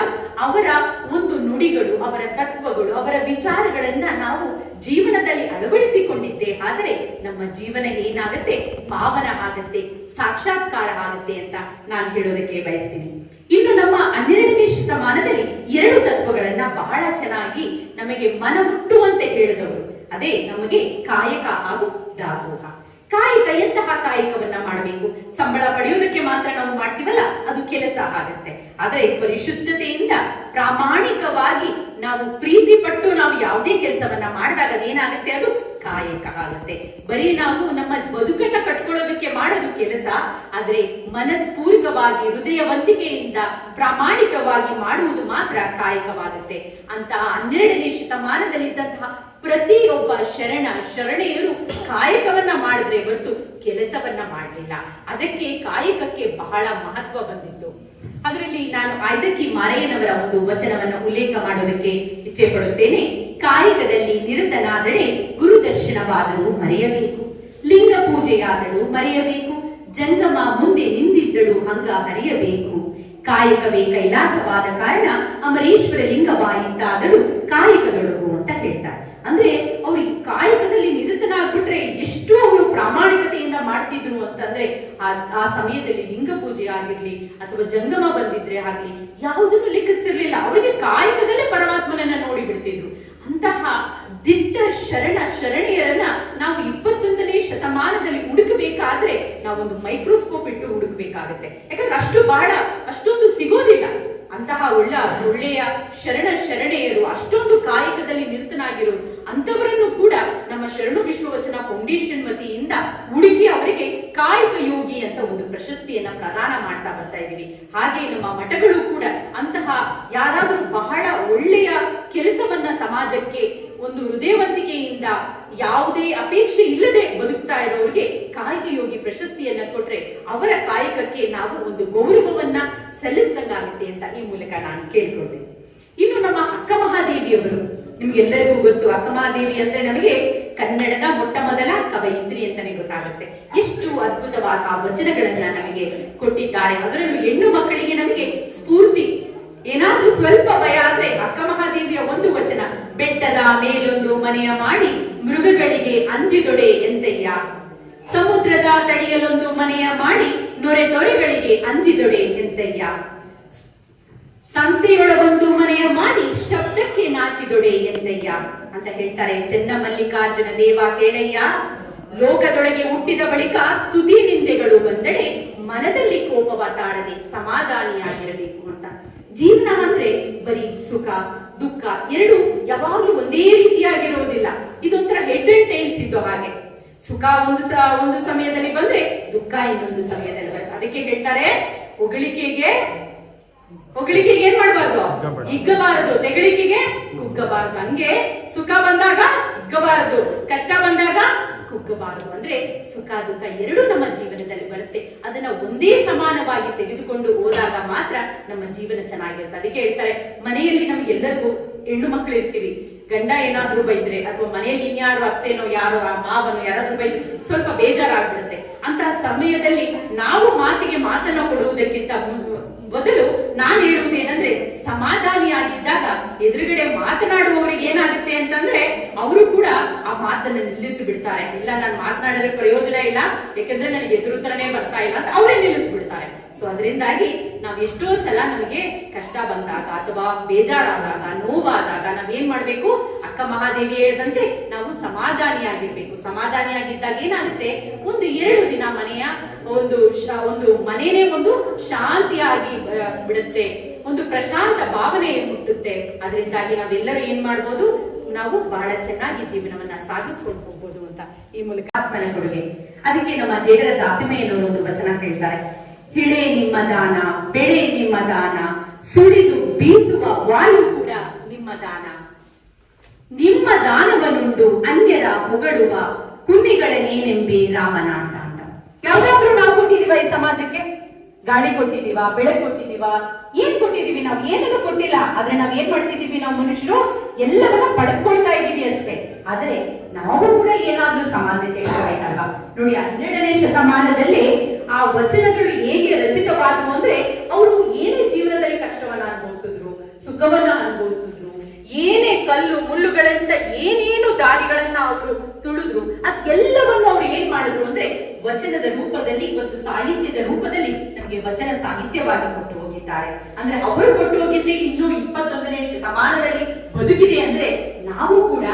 ಅವರ ಒಂದು ನುಡಿಗಳು, ಅವರ ತತ್ವಗಳು, ಅವರ ವಿಚಾರಗಳನ್ನ ನಾವು ಜೀವನದಲ್ಲಿ ಅಳವಡಿಸಿಕೊಂಡಿದ್ದೆ. ಆದರೆ ನಮ್ಮ ಜೀವನ ಏನಾಗತ್ತೆ? ಪಾವನ ಆಗತ್ತೆ, ಸಾಕ್ಷಾತ್ಕಾರ ಆಗತ್ತೆ ಅಂತ ನಾನು ಹೇಳೋದಕ್ಕೆ ಬಯಸ್ತೀನಿ. ಇನ್ನು ನಮ್ಮ ಹನ್ನೆರಡನೇ ಶತಮಾನದಲ್ಲಿ ಎರಡು ತತ್ವಗಳನ್ನ ಬಹಳ ಚೆನ್ನಾಗಿ ನಮಗೆ ಮನ ಮುಟ್ಟುವಂತೆ ಹೇಳಿದವರು. ಅದೇ ನಮಗೆ ಕಾಯಕ ಹಾಗೂ ದಾಸೋಹ. ಕಾಯಕ, ಎಂತಹ ಕಾಯಕವನ್ನ ಮಾಡಬೇಕು? ಸಂಬಳ ಪಡೆಯೋದಕ್ಕೆ ಮಾತ್ರ ನಾವು ಮಾಡ್ತೀವಲ್ಲ, ಅದು ಕೆಲಸ ಆಗತ್ತೆ. ಆದರೆ ಪರಿಶುದ್ಧತೆಯಿಂದ ಪ್ರಾಮಾಣಿಕವಾಗಿ ನಾವು ಪ್ರೀತಿ ಪಟ್ಟು ನಾವು ಯಾವುದೇ ಕೆಲಸವನ್ನ ಮಾಡಿದಾಗ ಅದೇನಾಗುತ್ತೆ ಅದು? ಕಾಯಕ ಆಗುತ್ತೆ. ಬರೀ ನಾವು ನಮ್ಮ ಬದುಕನ್ನ ಕಟ್ಕೊಳ್ಳೋದಕ್ಕೆ ಮಾಡೋದು ಕೆಲಸ, ಆದ್ರೆ ಮನಸ್ಫೂರ್ತಿಕವಾಗಿ ಹೃದಯವಂತಿಕೆಯಿಂದ ಪ್ರಾಮಾಣಿಕವಾಗಿ ಮಾಡುವುದು ಮಾತ್ರ ಕಾಯಕವಾಗುತ್ತೆ. ಅಂತಹ ಹನ್ನೆರಡನೇ ಶತಮಾನದಲ್ಲಿದ್ದಂತಹ ಪ್ರತಿಯೊಬ್ಬ ಶರಣ ಶರಣೆಯರು ಕಾಯಕವನ್ನ ಮಾಡಿದ್ರೆ ಹೊರತು ಕೆಲಸವನ್ನ ಮಾಡಲಿಲ್ಲ. ಅದಕ್ಕೆ ಕಾಯಕಕ್ಕೆ ಬಹಳ ಮಹತ್ವ ಬಂದಿತ್ತು. ಅದರಲ್ಲಿ ನಾನು ಆಯ್ದಕ್ಕಿ ಮಾರಯ್ಯನವರ ಒಂದು ವಚನವನ್ನ ಉಲ್ಲೇಖ ಮಾಡೋದಕ್ಕೆ ಇಚ್ಛೆ ಪಡುತ್ತೇನೆ. ಕಾಯಕದಲ್ಲಿ ನಿರತನಾದರೆ ಗುರುದರ್ಶನವಾದರೂ ಮರೆಯಬೇಕು. ಲಿಂಗ ಪೂಜೆಯಾದರೂ ಮರೆಯಬೇಕು. ಜಂಗಮ ಮುಂದೆ ನಿಂತಿದ್ದಳು ಹಂಗ ಮರೆಯಬೇಕು. ಕಾಯಕವೇ ಕೈಲಾಸವಾದ ಕಾರಣ ಅಮರೇಶ್ವರ ಲಿಂಗವಾಯಿತಾದರೂ ಕಾಯಕಗಳು ಅಂದ್ರೆ ಅವ್ರಿಗೆ ಕಾಯಕದಲ್ಲಿ ನಿರತನಾಗ್ಬಿಟ್ರೆ ಎಷ್ಟು ಅವರು ಪ್ರಾಮಾಣಿಕತೆಯಿಂದ ಮಾಡ್ತಿದ್ರು ಅಂತಂದ್ರೆ ಆ ಆ ಸಮಯದಲ್ಲಿ ಲಿಂಗ ಪೂಜೆ ಆಗಿರ್ಲಿ ಅಥವಾ ಜಂಗಮ ಬಂದಿದ್ರೆ ಆಗ್ಲಿ, ಯಾವುದನ್ನು ಲೆಕ್ಕಿಸ್ತಿರ್ಲಿಲ್ಲ. ಅವರಿಗೆ ಕಾಯಕದಲ್ಲೇ ಪರಮಾತ್ಮನನ್ನ ನೋಡಿ ಬಿಡ್ತಿದ್ರು. ಅಂತಹ ದಿಟ್ಟ ಶರಣ ಶರಣೆಯರನ್ನ ನಾವು ಇಪ್ಪತ್ತೊಂದನೇ ಶತಮಾನದಲ್ಲಿ ಹುಡುಕಬೇಕಾದ್ರೆ ನಾವೊಂದು ಮೈಕ್ರೋಸ್ಕೋಪ್ ಇಟ್ಟು ಹುಡುಕಬೇಕಾಗುತ್ತೆ. ಯಾಕಂದ್ರೆ ಅಷ್ಟು ಬಹಳ ಅಷ್ಟೊಂದು ಸಿಗೋದಿಲ್ಲ. ಅಂತಹ ಒಳ್ಳೆ ಒಳ್ಳೆಯ ಶರಣ ಶರಣೆಯರು ಅಷ್ಟೊಂದು ಕಾಯಕದಲ್ಲಿ ನಿರತನಾಗಿರೋರು ಅಂತವರನ್ನು ಕೂಡ ನಮ್ಮ ಶರಣು ವಿಶ್ವವಚನ ಫೌಂಡೇಶನ್ ವತಿಯಿಂದ ಹುಡುಕಿ ಅವರಿಗೆ ಕಾಯಕ ಯೋಗಿ ಅಂತ ಒಂದು ಪ್ರಶಸ್ತಿಯನ್ನ ಪ್ರದಾನ ಮಾಡ್ತಾ ಬರ್ತಾ ಇದ್ದೀವಿ. ಹಾಗೆ ನಮ್ಮ ಮಠಗಳು ಕೂಡ ಅಂತಹ ಯಾರಾದರೂ ಬಹಳ ಒಳ್ಳೆಯ ಕೆಲಸವನ್ನ ಸಮಾಜಕ್ಕೆ ಒಂದು ಹೃದಯವಂತಿಕೆಯಿಂದ ಯಾವುದೇ ಅಪೇಕ್ಷೆ ಇಲ್ಲದೆ ಬದುಕ್ತಾ ಇರೋರಿಗೆ ಕಾಯಕ ಯೋಗಿ ಪ್ರಶಸ್ತಿಯನ್ನ ಕೊಟ್ರೆ ಅವರ ಕಾಯಕಕ್ಕೆ ನಾವು ಒಂದು ಗೌರವವನ್ನ ಸಲ್ಲಿಸಿದಂಗಾಗುತ್ತೆ ಅಂತ ಈ ಮೂಲಕ ನಾನು ಕೇಳ್ಕೊಳ್ತೇನೆ ಮಹಾದೇವಿ ಅಂದ್ರೆ ನಮಗೆ ಕನ್ನಡದ ಮೊಟ್ಟ ಮೊದಲ ಕವಯಿತ್ರಿ ಅಂತಾನೆ ಗೊತ್ತಾಗುತ್ತೆ. ಎಷ್ಟು ಅದ್ಭುತವಾದ ವಚನಗಳನ್ನ ನಮಗೆ ಕೊಟ್ಟಿದ್ದಾರೆ. ಅದರಲ್ಲೂ ಹೆಣ್ಣು ಮಕ್ಕಳಿಗೆ ನಮಗೆ ಸ್ಫೂರ್ತಿ. ಏನಾದ್ರೂ ಸ್ವಲ್ಪ ಭಯ ಆದ್ರೆ ಅಕ್ಕ ಮಹಾದೇವಿಯ ಒಂದು ವಚನ, ಬೆಟ್ಟದ ಮೇಲೊಂದು ಮನೆಯ ಮಾಡಿ ಮೃಗಗಳಿಗೆ ಅಂಜಿದೊಡೆ ಎಂತಯ್ಯ? ಸಮುದ್ರದ ತಡಿಯಲೊಂದು ಮನೆಯ ಮಾಡಿ ನೊರೆ ತೊರೆಗಳಿಗೆ ಅಂಜಿದೊಡೆ ಎಂತಯ್ಯ? ಸಂತೆಯೊಳಗೊಂದು ಮನೆಯ ಮಾಡಿ ಶಬ್ದಕ್ಕೆ ನಾಚಿದೊಡೆ ಎಂದಯ್ಯ ಅಂತ ಹೇಳ್ತಾರೆ. ಚೆನ್ನ ಮಲ್ಲಿಕಾರ್ಜುನ ದೇವ ಕೇಳಯ್ಯ, ಲೋಕದೊಳಗೆ ಹುಟ್ಟಿದ ಬಳಿಕ ಸ್ತುತಿ ನಿಂದೆಗಳು ಬಂದಡೆ ಮನದಲ್ಲಿ ಕೋಪವ ತಾಳದೆ ಸಮಾಧಾನಿಯಾಗಿರಬೇಕು ಅಂತ. ಜೀವನ ಅಂದ್ರೆ ಬರೀ ಸುಖ, ದುಃಖ, ಎರಡು ಯಾವಾಗ್ಲೂ ಒಂದೇ ರೀತಿಯಾಗಿರುವುದಿಲ್ಲ ಇದೊಂಥರ ಹೆಡ್ ಅಂಡ್ ಟೈಲ್ಸ್ ಇದ್ದು ಹಾಗೆ. ಸುಖ ಒಂದು ಒಂದು ಸಮಯದಲ್ಲಿ ಬಂದ್ರೆ ದುಃಖ ಇನ್ನೊಂದು ಸಮಯದಲ್ಲಿ ಬರುತ್ತೆ. ಅದಕ್ಕೆ ಹೇಳ್ತಾರೆ, ಹೊಗಳಿಕೆಗೆ ಹೊಗಳಿಕೆಗೆ ಏನ್ ಮಾಡ್ಬಾರ್ದು? ಇಗ್ಗಬಾರದು. ತೆಗಳಿಕೆಗೆ ಕುಗ್ಗಬಾರದು ಹಂಗೆ ಸುಖ ಬಂದಾಗ ಇಗ್ಗಬಾರದು. ಕಷ್ಟ ಬಂದಾಗ ಕುಗ್ಗಬಾರದು ಅಂದ್ರೆ ಸುಖ ದುಃಖ ಎರಡು ನಮ್ಮ ಜೀವನದಲ್ಲಿ ಬರುತ್ತೆ. ಅದನ್ನ ಒಂದೇ ಸಮಾನವಾಗಿ ತೆಗೆದುಕೊಂಡು ಹೋದಾಗ ಮಾತ್ರ ನಮ್ಮ ಜೀವನ ಚೆನ್ನಾಗಿರುತ್ತೆ. ಅದಕ್ಕೆ ಹೇಳ್ತಾರೆ ಮನೆಯಲ್ಲಿ ನಮ್ಗೆಲ್ಲರಿಗೂ ಹೆಣ್ಣು ಮಕ್ಕಳು ಇರ್ತೀವಿ. ಗಂಡ ಏನಾದ್ರೂ ಬೈದ್ರೆ ಅಥವಾ ಮನೆಯಲ್ಲಿ ಇನ್ಯಾರು ಅತ್ತೇನೋ ಯಾರೋ ಆ ಮಾವನೋ ಯಾರಾದ್ರೂ ಬೈದ್ರೆ ಸ್ವಲ್ಪ ಬೇಜಾರಾಗ್ಬಿಡುತ್ತೆ. ಅಂತ ಸಮಯದಲ್ಲಿ ನಾವು ಮಾತಿಗೆ ಮಾತನ್ನ ಕೊಡುವುದಕ್ಕಿಂತ ಬದಲು ನಾನು ಹೇಳುವುದೇನಂದ್ರೆ ಸಮಾಧಾನಿಯಾಗಿದ್ದಾಗ ಎದುರುಗಡೆ ಮಾತನಾಡುವವರಿಗೆ ಏನಾಗುತ್ತೆ ಅಂತಂದ್ರೆ, ಅವರು ಕೂಡ ಆ ಮಾತನ್ನು ನಿಲ್ಲಿಸಿ ಬಿಡ್ತಾರೆ ಇಲ್ಲ, ನಾನು ಮಾತನಾಡಿದ್ರೆ ಪ್ರಯೋಜನ ಇಲ್ಲ ಯಾಕಂದ್ರೆ ನನಗೆ ಎದುರುತ್ತರನೇ ಬರ್ತಾ ಇಲ್ಲ ಅಂತ ಅವರೇ ನಿಲ್ಲಿಸ್ಬಿಡ್ತಾರೆ. ಸೊ ಅದರಿಂದಾಗಿ ನಾವು ಎಷ್ಟೋ ಸಲ ನಮಗೆ ಕಷ್ಟ ಬಂದಾಗ ಅಥವಾ ಬೇಜಾರಾದಾಗ, ನೋವಾದಾಗ ನಾವೇನ್ ಮಾಡ್ಬೇಕು? ಅಕ್ಕ ಮಹಾದೇವಿ ಹೇಳದಂತೆ ನಾವು ಸಮಾಧಾನಿಯಾಗಿರ್ಬೇಕು. ಸಮಾಧಾನಿಯಾಗಿದ್ದಾಗ ಏನಾಗುತ್ತೆ? ಒಂದು ಎರಡು ದಿನ ಮನೆಯ ಒಂದು ಒಂದು ಮನೇನೆ ಒಂದು ಶಾಂತಿಯಾಗಿ ಬಿಡುತ್ತೆ. ಒಂದು ಪ್ರಶಾಂತ ಭಾವನೆ ಹುಟ್ಟುತ್ತೆ. ಅದರಿಂದಾಗಿ ನಾವೆಲ್ಲರೂ ಏನ್ ಮಾಡ್ಬೋದು? ನಾವು ಬಹಳ ಚೆನ್ನಾಗಿ ಜೀವನವನ್ನ ಸಾಗಿಸ್ಕೊಂಡು ಹೋಗ್ಬೋದು ಅಂತ ಈ ಮೂಲಕ ಆತ್ಮನ ಕೊಡುಗೆ. ಅದಕ್ಕೆ ನಮ್ಮ ಜೇಡರ ದಾಸಿಮೆಯನ್ನು ಒಂದು ವಚನ ಹೇಳ್ತಾರೆ. ಹಿಳೆ ನಿಮ್ಮ ದಾನ, ಬೆಳೆ ನಿಮ್ಮ ದಾನ ಸುಳಿದು ಬೀಸುವ ವಾಯು ಕೂಡ ನಿಮ್ಮ ದಾನ. ನಿಮ್ಮ ದಾನವನ್ನುಂಡು ಅನ್ಯರ ಹೊಗಳುವ ನೀನೆಂಬಿ ರಾಮನಾಥ ಅಂತ ಯಾವ್ದಾದ್ರು ನಾವು ಕೊಟ್ಟಿದೀವ ಈ ಸಮಾಜಕ್ಕೆ? ಗಾಳಿ ಕೊಟ್ಟಿದೀವ ಬೆಳೆ ಕೊಟ್ಟಿದೀವ ಏನ್ ಕೊಟ್ಟಿದೀವಿ ನಾವು? ಏನನ್ನು ಕೊಟ್ಟಿಲ್ಲ. ಆದ್ರೆ ನಾವ್ ಏನ್ ಮಾಡ್ತಿದೀವಿ ನಾವು ಮನುಷ್ಯರು? ಎಲ್ಲವನ್ನ ಪಡೆದುಕೊಳ್ತಾ ಇದೀವಿ ಅಷ್ಟೇ. ಆದ್ರೆ ನಾವು ಕೂಡ ಏನಾದ್ರೂ ಸಮಾಜಕ್ಕೆ ಕೊಡಬೇಕಲ್ವಾ ನೋಡಿ ಹನ್ನೆರಡನೇ ಶತಮಾನದಲ್ಲಿ ಆ ವಚನಗಳು ಹೇಗೆ ರಚಿತವಾದವು ಅಂದ್ರೆ, ಅವರು ಏನೇ ಜೀವನದಲ್ಲಿ ಕಷ್ಟವನ್ನ ಅನುಭವಿಸಿದ್ರು ಸುಖವನ್ನ ಅನುಭವಿಸಿದ್ರು. ಏನೇ ಕಲ್ಲು, ಮುಳ್ಳುಗಳಿಂದ ಏನೇನು ದಾರಿಗಳನ್ನ ಅವರು ತುಳಿದ್ರು ಅದೆಲ್ಲವನ್ನು ಅವ್ರು ಏನ್ ಮಾಡಿದ್ರು ಅಂದ್ರೆ ವಚನದ ರೂಪದಲ್ಲಿ ಇವತ್ತು ಸಾಹಿತ್ಯದ ರೂಪದಲ್ಲಿ ನಮಗೆ ವಚನ ಸಾಹಿತ್ಯವಾಗಿ ಕೊಟ್ಟು ಹೋಗಿದ್ದಾರೆ. ಅಂದ್ರೆ ಅವರು ಕೊಟ್ಟು ಹೋಗಿದ್ದೆ ಇನ್ನು ಇಪ್ಪತ್ತೊಂದನೇ ಶತಮಾನದಲ್ಲಿ ಬದುಕಿದೆ ಅಂದ್ರೆ ನಾವು ಕೂಡ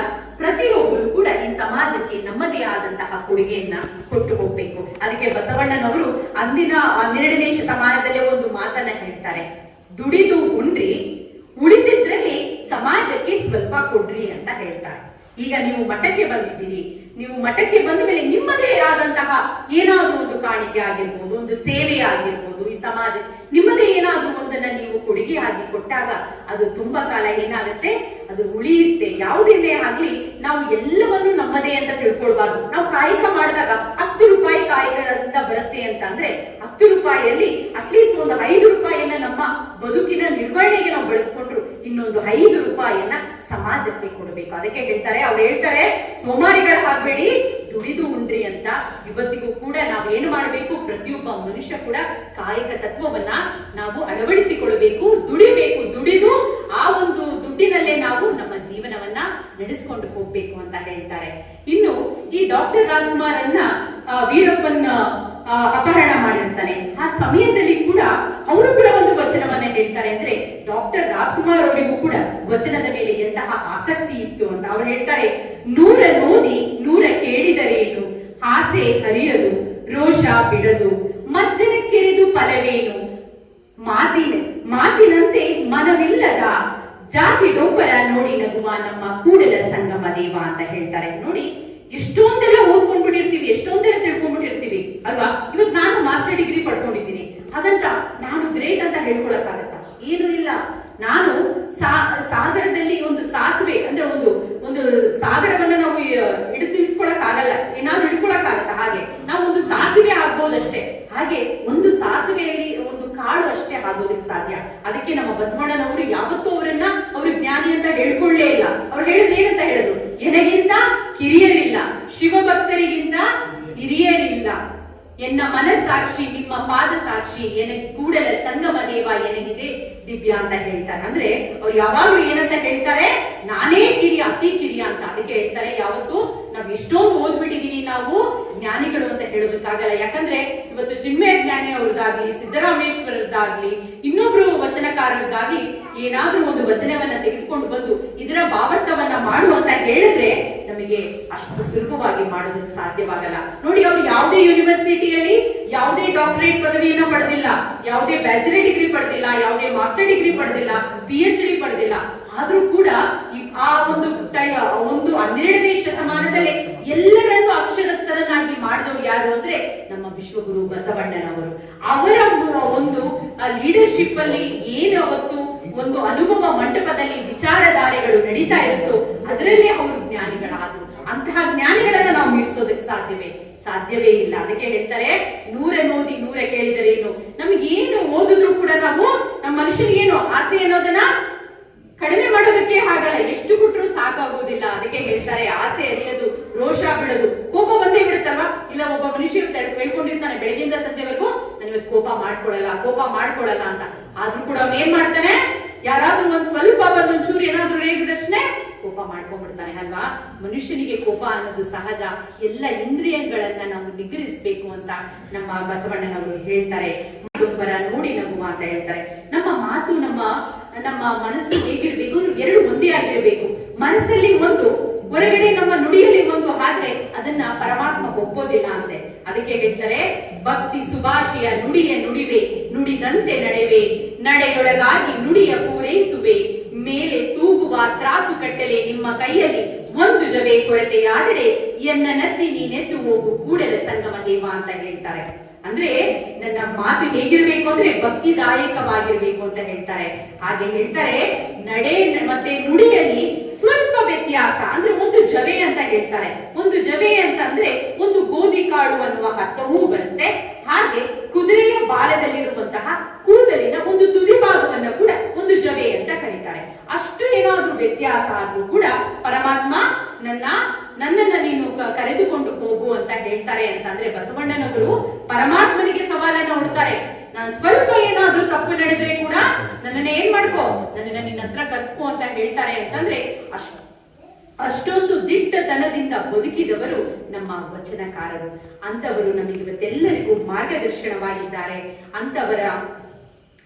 ಪ್ರತಿಯೊಬ್ಬರು ಕೂಡ ಈ ಸಮಾಜಕ್ಕೆ ನಮ್ಮದೇ ಆದಂತಹ ಕೊಡುಗೆಯನ್ನ ಕೊಟ್ಟು ಹೋಗ್ಬೇಕು. ಅದಕ್ಕೆ ಬಸವಣ್ಣನವರು ಅಂದಿನ ಹನ್ನೆರಡನೇ ಶತಮಾನದಲ್ಲೇ ಒಂದು ಮಾತನ್ನ ಹೇಳ್ತಾರೆ. ದುಡಿದು ಉಂಡ್ರಿ ಉಳಿದಿದ್ರಲ್ಲಿ ಸಮಾಜಕ್ಕೆ ಸ್ವಲ್ಪ ಕೊಡ್ರಿ ಅಂತ ಹೇಳ್ತಾರೆ. ಈಗ ನೀವು ಮಠಕ್ಕೆ ಬಂದಿದ್ದೀರಿ. ನೀವು ಮಠಕ್ಕೆ ಬಂದ ಮೇಲೆ ನಿಮ್ಮದೇ ಆದಂತಹ ಏನಾದ್ರೂ ಒಂದು ಕಾಣಿಕೆ ಆಗಿರ್ಬೋದು, ಒಂದು ಸೇವೆ ಆಗಿರ್ಬೋದು, ಈ ಸಮಾಜ ನಿಮ್ಮದೇ ಏನಾದ್ರೂ ಒಂದನ್ನ ನೀವು ಕೊಡುಗೆ ಆಗಿ ಕೊಟ್ಟಾಗ ಅದು ತುಂಬಾ ಕಾಲ ಏನಾಗುತ್ತೆ? ಅದು ಉಳಿಯುತ್ತೆ. ಯಾವುದೇ ಆಗ್ಲಿ ನಾವು ಎಲ್ಲವನ್ನು ನಮ್ಮದೇ ಅಂತ ತಿಳ್ಕೊಳ್ಬಾರ್ದು. ನಾವು ಕಾಯಕ ಮಾಡಿದಾಗ ಹತ್ತು ರೂಪಾಯಿ ಕಾಯಕದಿಂದ ಬರುತ್ತೆ ಅಂತ ಅಂದ್ರೆ ಹತ್ತು ರೂಪಾಯಿಯಲ್ಲಿ ಅಟ್ಲೀಸ್ಟ್ ಒಂದು ಐದು ರೂಪಾಯಿಯನ್ನ ನಮ್ಮ ಬದುಕಿನ ನಿರ್ವಹಣೆಗೆ ನಾವು ಬಳಸ್ಕೊಂಡ್ರು ಇನ್ನೊಂದು ಐದು ರೂಪಾಯಿಯನ್ನ ಸಮಾಜಕ್ಕೆ ಕೊಡಬೇಕು. ಅದಕ್ಕೆ ಹೇಳ್ತಾರೆ, ಅವ್ರು ಹೇಳ್ತಾರೆ, ಸೋಮಾರಿಗಳ ಆಗ್ಬೇಡಿ ದುಡಿದು ಉಂಡ್ರಿ ಅಂತ ಇವತ್ತಿಗೂ ಕೂಡ ನಾವೇನು ಮಾಡಬೇಕು? ಪ್ರತಿಯೊಬ್ಬ ಮನುಷ್ಯ ಕೂಡ ಕಾಯಕ ತತ್ವವನ್ನ ನಾವು ಅಳವಡಿಸಿಕೊಳ್ಳಬೇಕು, ದುಡಿಬೇಕು, ದುಡಿದು ಆ ಒಂದು ದುಡ್ಡಿನಲ್ಲೇ ನಾವು ನಮ್ಮ ಜೀವನವನ್ನ ನಡೆಸಿಕೊಂಡು ಹೋಗ್ಬೇಕು ಅಂತ ಹೇಳ್ತಾರೆ. ಇನ್ನು ಈ ಡಾಕ್ಟರ್ ರಾಜ್ಕುಮಾರ್ ಅನ್ನ ವೀರಪ್ಪನ್ ಅಪಹರಣ ಮಾಡಿರ್ತಾನೆ. ಆ ಸಮಯದಲ್ಲಿ ಕೂಡ ಅವರು ಕೂಡ ಒಂದು ವಚನವನ್ನ ಹೇಳ್ತಾರೆ ಅಂದ್ರೆ ಡಾಕ್ಟರ್ ರಾಜ್ಕುಮಾರ್ ಅವರಿಗೂ ಕೂಡ ವಚನದ ಮೇಲೆ ಎಂತಹ ಆಸಕ್ತಿ ಇತ್ತು ಅಂತ ಅವ್ರು ಹೇಳ್ತಾರೆ, ನೂರ ನೋದಿ ನೂರ ಕೇಳಿದರೇನು? ಆಸೆ ಹರಿಯದು, ರೋಷ ಬಿಡದು ಮಜ್ಜನ ಕೆರೆದು ಫಲವೇನು? ಮಾತಿನ, ಮಾತಿನಂತೆ ಮನವಿಲ್ಲದ ಜಾತಿ ಡೊಬ್ಬರ ನೋಡಿ ನಗುವ ನಮ್ಮ ಕೂಡಲ ಸಂಗಮ ದೇವ ಅಂತ ಹೇಳ್ತಾರೆ. ನೋಡಿ, ಎಷ್ಟೊಂದೆಲ್ಲ ಓದ್ಕೊಂಡ್ಬಿಟ್ಟಿರ್ತೀವಿ, ಎಷ್ಟೊಂದೆಲ್ಲ ತಿಳ್ಕೊಂಡ್ಬಿಟ್ಟಿರ್ತೀವಿ, ಅಲ್ವಾ? ಇವತ್ತು ನಾನು ಮಾಸ್ಟರ್ ಡಿಗ್ರಿ ಪಡ್ಕೊಂಡಿದ್ದೀನಿ. ಹಾಗಂತ ನಾನು ಗ್ರೇಟ್ ಅಂತ ಹೇಳ್ಕೊಳಕ್ಕಾಗತ್ತಾ? ಏನು ಇಲ್ಲ. ನಾನು ಸಾಗರದಲ್ಲಿ ಒಂದು ಸಾಸಿವೆ, ಅಂದ್ರೆ ಒಂದು ಒಂದು ಸಾಗರವನ್ನ ನಾವು ಹಿಡಿದು ನಿಲ್ಸ್ಕೊಳಕ್ ಆಗಲ್ಲ ಏನಾದ್ರು ಹಿಡ್ಕೊಳಕ್ ಆಗತ್ತ ಹಾಗೆ. ನಾವು ಒಂದು ಸಾಸಿವೆ ಆಗ್ಬೋದಷ್ಟೇ. ಹಾಗೆ ಒಂದು ಸಾಸಿವೆಯಲ್ಲಿ ಒಂದು ಕಾಳು ಅಷ್ಟೇ ಆಗೋದಕ್ಕೆ ಸಾಧ್ಯ. ಅದಕ್ಕೆ ನಮ್ಮ ಬಸವಣ್ಣನವರು ಯಾವತ್ತೂ ಅವರನ್ನ, ಅವರು ಜ್ಞಾನಿ ಅಂತ ಹೇಳ್ಕೊಳ್ಳೇ ಇಲ್ಲ. ಅವ್ರು ಹೇಳಿದ್ರೆ ಏನಂತ ಹೇಳಿದ್ರು? ಎನಗಿಂತ ಕಿರಿಯರಿಲ್ಲ. ಹಿರಿಯರಿಲ್ಲ. ಎನ್ನ ಮನಸ್ಸಾಕ್ಷಿ ನಿಮ್ಮ ಪಾದ ಸಾಕ್ಷಿ ಎನಗೆ ಕೂಡಲ ಸಂಗಮ ದೇವ ಏನಾಗಿದೆ ದಿವ್ಯ ಅಂತ ಹೇಳ್ತಾರೆ. ಅಂದ್ರೆ ಅವ್ರು ಯಾವಾಗ್ಲೂ ಏನಂತ ಹೇಳ್ತಾರೆ? ನಾನೇ ಕಿರಿಯ, ಅತಿ ಕಿರಿಯ ಅಂತ ಅದಕ್ಕೆ ಹೇಳ್ತಾರೆ. ಯಾವತ್ತು ನಾವ್ ಎಷ್ಟೊಂದು ಓದ್ಬಿಟ್ಟಿದೀನಿ ನಾವು ಜ್ಞಾನಿಗಳು ಅಂತ ಹೇಳೋದಕ್ಕಾಗಲ್ಲ. ಯಾಕಂದ್ರೆ ಇವತ್ತು ಜಿಮ್ಮೆ ಜ್ಞಾನಿ ಅವ್ರದ್ದಾಗ್ಲಿ, ಸಿದ್ದರಾಮೇಶ್ವರದ್ದಾಗ್ಲಿ, ಇನ್ನೊಬ್ರು ವಚನಕಾರರದ್ದಾಗ್ಲಿ ಏನಾದ್ರೂ ಒಂದು ವಚನವನ್ನ ತೆಗೆದುಕೊಂಡು ಬಂದು ಇದರ ಭಾವಾರ್ಥವನ್ನ ಮಾಡುವಂತ ಹೇಳಿದ್ರೆ ನಮಗೆ ಅಷ್ಟು ಸುಲಭವಾಗಿ ಮಾಡೋದಕ್ಕೆ ಸಾಧ್ಯವಾಗಲ್ಲ. ನೋಡಿ, ಅವ್ರು ಯಾವುದೇ ಯೂನಿವರ್ಸಿಟಿಯಲ್ಲಿ ಯಾವುದೇ ಡಾಕ್ಟರೇಟ್ ಪದವಿಯನ್ನ ಪಡೆದಿಲ್ಲ, ಯಾವುದೇ ಬ್ಯಾಚುಲರ್ ಡಿಗ್ರಿ ಪಡೆದಿಲ್ಲ, ಯಾವುದೇ ಮಾಸ್ಟರ್ ಡಿಗ್ರಿ ಪಡೆದಿಲ್ಲ ಪಿ ಎಚ್ ಡಿ ಪಡೆದಿಲ್ಲ. ಆದ್ರೂ ಕೂಡ ಆ ಒಂದು ಒಂದು ಹನ್ನೆರಡನೇ ಶತಮಾನದಲ್ಲಿ ಎಲ್ಲರನ್ನೂ ಅಕ್ಷರಸ್ಥರನ್ನಾಗಿ ಮಾಡಿದವರು ಯಾರು ಅಂದ್ರೆ ನಮ್ಮ ವಿಶ್ವಗುರು ಬಸವಣ್ಣನವರು. ಅವರ ಒಂದು ಲೀಡರ್ಶಿಪ್ ಅಲ್ಲಿ ಏನು ಅವತ್ತು ಒಂದು ಅನುಭವ ಮಂಟಪದಲ್ಲಿ ವಿಚಾರಧಾರೆಗಳು ನಡೀತಾ ಇತ್ತು ಅದರಲ್ಲೇ ಅವರು ಜ್ಞಾನಿಗಳಾದ್ರು. ಅಂತಹ ಜ್ಞಾನಿಗಳನ್ನ ನಾವು ಮೀರಿಸೋದಕ್ಕೆ ಸಾಧ್ಯವೇ? ಸಾಧ್ಯವೇ ಇಲ್ಲ. ಅದಕ್ಕೆ ಹೇಳ್ತಾರೆ, ನೂರೆ ಓದಿ, ನೂರೆ ಕೇಳಿದರೆ ಏನು? ನಮ್ಗೆ ಏನು ಓದಿದ್ರು ಕೂಡ ನಾವು ನಮ್ಮ ಮನುಷ್ಯನಿಗೆ ಏನು ಆಸೆ ಅನ್ನೋದನ್ನ ಕಡಿಮೆ ಮಾಡೋದಕ್ಕೆ ಆಗಲ್ಲ ಎಷ್ಟು ಕೊಟ್ಟರು ಸಾಕಾಗೋದಿಲ್ಲ. ಅದಕ್ಕೆ ಹೇಳ್ತಾರೆ, ಆಸೆ ಅರಿಯೋದು, ರೋಷ ಬಿಡೋದು ಕೋಪ ಬಂದೇ ಬಿಡುತ್ತಲ್ವಾ? ಇಲ್ಲ, ಒಬ್ಬ ಮನುಷ್ಯ ಕೇಳ್ಕೊಂಡಿರ್ತಾನೆ ಬೆಳಗಿಂದ ಸಂಜೆವರೆಗೂ ನನಗೆ ಕೋಪ ಮಾಡ್ಕೊಳಲ್ಲ ಕೋಪ ಮಾಡ್ಕೊಳ್ಳಲ್ಲ ಅಂತ. ಆದ್ರೂ ಕೂಡ ಅವ್ನು ಏನ್ ಮಾಡ್ತಾನೆ? ಯಾರಾದ್ರೂ ಒಂದ್ ಸ್ವಲ್ಪ ಬಂದೊಂಚೂರು ಏನಾದ್ರೂ ರೇಗಿದಷ್ಟೇ ಕೋಪ ಮಾಡ್ಕೊಂಡ್ಬಿಡ್ತಾನೆ, ಅಲ್ವಾ? ಮನುಷ್ಯನಿಗೆ ಕೋಪ ಅನ್ನೋದು ಸಹಜ. ಎಲ್ಲ ಇಂದ್ರಿಯಗಳನ್ನ ನಾವು ನಿಗ್ರಹಿಸ್ಬೇಕು ಅಂತ ನಮ್ಮ ಬಸವಣ್ಣನವರು ಹೇಳ್ತಾರೆ. ಒಬ್ಬರ ನೋಡಿ ನಗುವ ಅಂತ ಹೇಳ್ತಾರೆ. ನಮ್ಮ ಮಾತು, ನಮ್ಮ ನಮ್ಮ ಮನಸ್ಸು ಹೇಗಿರ್ಬೇಕು ಎರಡು ಒಂದೇ ಆಗಿರ್ಬೇಕು. ಮನಸ್ಸಲ್ಲಿ ಒಂದು, ಹೊರಗಡೆ ನಮ್ಮ ನುಡಿಯಲ್ಲಿ ಒಂದು ಆದ್ರೆ ಅದನ್ನ ಪರಮಾತ್ಮ ಒಪ್ಪೋದಿಲ್ಲ ಅಂತೆ. ಅದಕ್ಕೆ ಹೇಳ್ತಾರೆ, ಭಕ್ತಿ ಸುಭಾಷೆಯ ನುಡಿಯ ನುಡಿವೆ, ನುಡಿದಂತೆ ನಡೆವೆ, ನಡೆಯೊಳಗಾಗಿ ನುಡಿಯ ಪೂರೈಸುವೆ, ಮೇಲೆ ತೂಗುವ ತ್ರಾಸು ಕಟ್ಟಲೆ ನಿಮ್ಮ ಕೈಯಲ್ಲಿ. ಒಂದು ಜವೆ ಕೊರತೆಯಾದರೆ ಎನ್ನ ನತ್ತಿ ನೀನೆದ್ದು ಹೋಗು ಕೂಡಲ ಸಂಗಮ ದೇವ ಅಂತ ಹೇಳ್ತಾರೆ. ಅಂದ್ರೆ ನನ್ನ ಮಾತು ಹೇಗಿರ್ಬೇಕು ಅಂದ್ರೆ ಭಕ್ತಿದಾಯಕವಾಗಿರ್ಬೇಕು ಅಂತ ಹೇಳ್ತಾರೆ. ಹಾಗೆ ಹೇಳ್ತಾರೆ, ನಡೆ ಮತ್ತೆ ನುಡಿಯಲ್ಲಿ ಸ್ವಲ್ಪ ವ್ಯತ್ಯಾಸ ಅಂದ್ರೆ ಒಂದು ಜವೆ ಅಂತ ಹೇಳ್ತಾರೆ. ಒಂದು ಜವೆ ಅಂತ ಅಂದ್ರೆ ಒಂದು ಗೋಧಿ ಕಾಳು ಅನ್ನುವ ಅರ್ಥವೂ ಬರುತ್ತೆ. ಹಾಗೆ ಕುದುರೆಯ ಬಾಲದಲ್ಲಿರುವಂತಹ ಕೂದಲಿನ ಒಂದು ತುದಿ ಭಾಗವನ್ನು ಕೂಡ ಒಂದು ಜವೆ ಅಂತ ಕರೀತಾರೆ. ಅಷ್ಟು ಏನಾದ್ರೂ ವ್ಯತ್ಯಾಸ ಆದ್ರೂ ಕೂಡ ಪರಮಾತ್ಮ ನನ್ನ, ನನ್ನನ್ನ ನೀನು ಕರೆದುಕೊಂಡು ಹೋಗು ಅಂತ ಹೇಳ್ತಾರೆ ಅಂತಂದ್ರೆ ಬಸವಣ್ಣನವರು ಪರಮಾತ್ಮನಿಗೆ ಸವಾಲನ್ನ ಹೊಡ್ತಾರೆ. ನಾನು ಸ್ವಲ್ಪ ಏನಾದ್ರೂ ತಪ್ಪು ನಡೆದ್ರೆ ಕೂಡ ನನ್ನನ್ನ ಏನ್ ಮಾಡ್ಕೋ? ನನ್ನನ್ನ ನಿನ್ನ ಹತ್ರ ಕರ್ಕೋ ಅಂತ ಹೇಳ್ತಾರೆ ಅಂತಂದ್ರೆ ಅಷ್ಟು ಅಷ್ಟೊಂದು ದಿಟ್ಟತನದಿಂದ ಬದುಕಿದವರು ನಮ್ಮ ವಚನಕಾರರು. ಅಂತವರು ನಮಗಿವತ್ತೆಲ್ಲರಿಗೂ ಮಾರ್ಗದರ್ಶನವಾಗಿದ್ದಾರೆ. ಅಂತವರ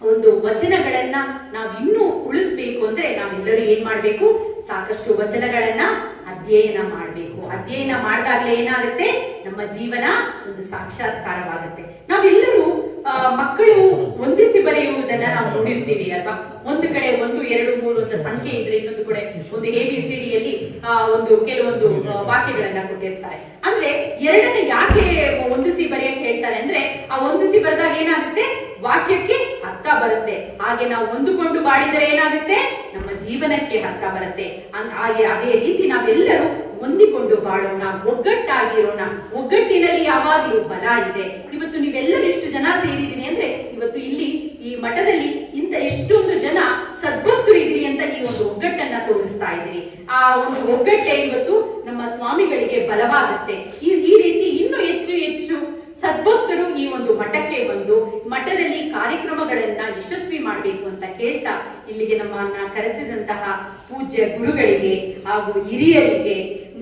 ಒಂದು ವಚನಗಳನ್ನ ನಾವು ಇನ್ನೂ ಉಳಿಸ್ಬೇಕು ಅಂದ್ರೆ ನಾವೆಲ್ಲರೂ ಏನ್ ಮಾಡ್ಬೇಕು? ಸಾಕಷ್ಟು ವಚನಗಳನ್ನ ಅಧ್ಯಯನ ಮಾಡ್ಬೇಕು. ಅಧ್ಯಯನ ಮಾಡಿದಾಗ್ಲೇ ಏನಾಗುತ್ತೆ? ನಮ್ಮ ಜೀವನ ಒಂದು ಸಾಕ್ಷಾತ್ಕಾರವಾಗುತ್ತೆ. ನಾವೆಲ್ಲರೂ ಮಕ್ಕಳು ಹೊಂದಿಸಿ ಬರೆಯುವುದನ್ನ ನಾವು ನೋಡಿರ್ತೀವಿ ಅಲ್ವಾ? ಒಂದು ಕಡೆ ಒಂದು, ಎರಡು, ಮೂರು ಅಂತ ಸಂಖ್ಯೆ ಇದ್ರೆ ಇನ್ನೊಂದು ಕಡೆ ಒಂದು ಎ ಬಿ ಸಿ ಡಿಯಲ್ಲಿ ಒಂದು ಕೆಲವೊಂದು ವಾಕ್ಯಗಳನ್ನ ಕೊಟ್ಟಿರ್ತಾರೆ. ಅಂದ್ರೆ ಎರಡನ್ನ ಯಾಕೆ ಹೊಂದಿಸಿ ಬರೆಯಕ್ಕೆ ಹೇಳ್ತಾರೆ ಅಂದ್ರೆ, ಆ ಹೊಂದಿಸಿ ಬರೆದಾಗ ಏನಾಗುತ್ತೆ? ವಾಕ್ಯಕ್ಕೆ ಅರ್ಥ ಬರುತ್ತೆ. ಹಾಗೆ ನಾವು ಹೊಂದಿಕೊಂಡು ಬಾಳಿದರೆ ಏನಾಗುತ್ತೆ? ನಮ್ಮ ಜೀವನಕ್ಕೆ ಅರ್ಥ ಬರುತ್ತೆ. ಹಾಗೆ ಅದೇ ರೀತಿ ನಾವೆಲ್ಲರೂ ಹೊಂದಿಕೊಂಡು ಬಾಳೋಣ, ಒಗ್ಗಟ್ಟಾಗಿರೋಣ. ಒಗ್ಗಟ್ಟಿನಲ್ಲಿ ಯಾವಾಗಲೂ ಬಲ ಇದೆ. ಇವತ್ತು ನೀವೆಲ್ಲರೂ ಇಷ್ಟು ಜನ ಸೇರಿದ್ದೀನಿ ಅಂದ್ರೆ ಇವತ್ತು ಇಲ್ಲಿ ಈ ಮಠದಲ್ಲಿ ಇಂತ ಎಷ್ಟೊಂದು ಜನ ಸದ್ಭಕ್ತರು ಇದ್ರಿ ಅಂತ ಈ ಒಂದು ಒಗ್ಗಟ್ಟನ್ನ ತೋರಿಸ್ತಾ ಇದ್ದೀರಿ ಆ ಒಂದು ಒಗ್ಗಟ್ಟೆ ಇವತ್ತು ನಮ್ಮ ಸ್ವಾಮಿಗಳಿಗೆ ಬಲವಾಗುತ್ತೆ. ಈ ಈ ರೀತಿ ಇನ್ನೂ ಹೆಚ್ಚು ಹೆಚ್ಚು ಸದ್ಭಕ್ತರು ಈ ಒಂದು ಮಠಕ್ಕೆ ಬಂದು ಮಠದಲ್ಲಿ ಕಾರ್ಯಕ್ರಮಗಳನ್ನ ಯಶಸ್ವಿ ಮಾಡಬೇಕು ಅಂತ ಕೇಳ್ತಾ ಇಲ್ಲಿಗೆ ನಮ್ಮನ್ನ ಕರೆಸಿದಂತಹ ಪೂಜ್ಯ ಗುರುಗಳಿಗೆ ಹಾಗೂ ಹಿರಿಯರಿಗೆ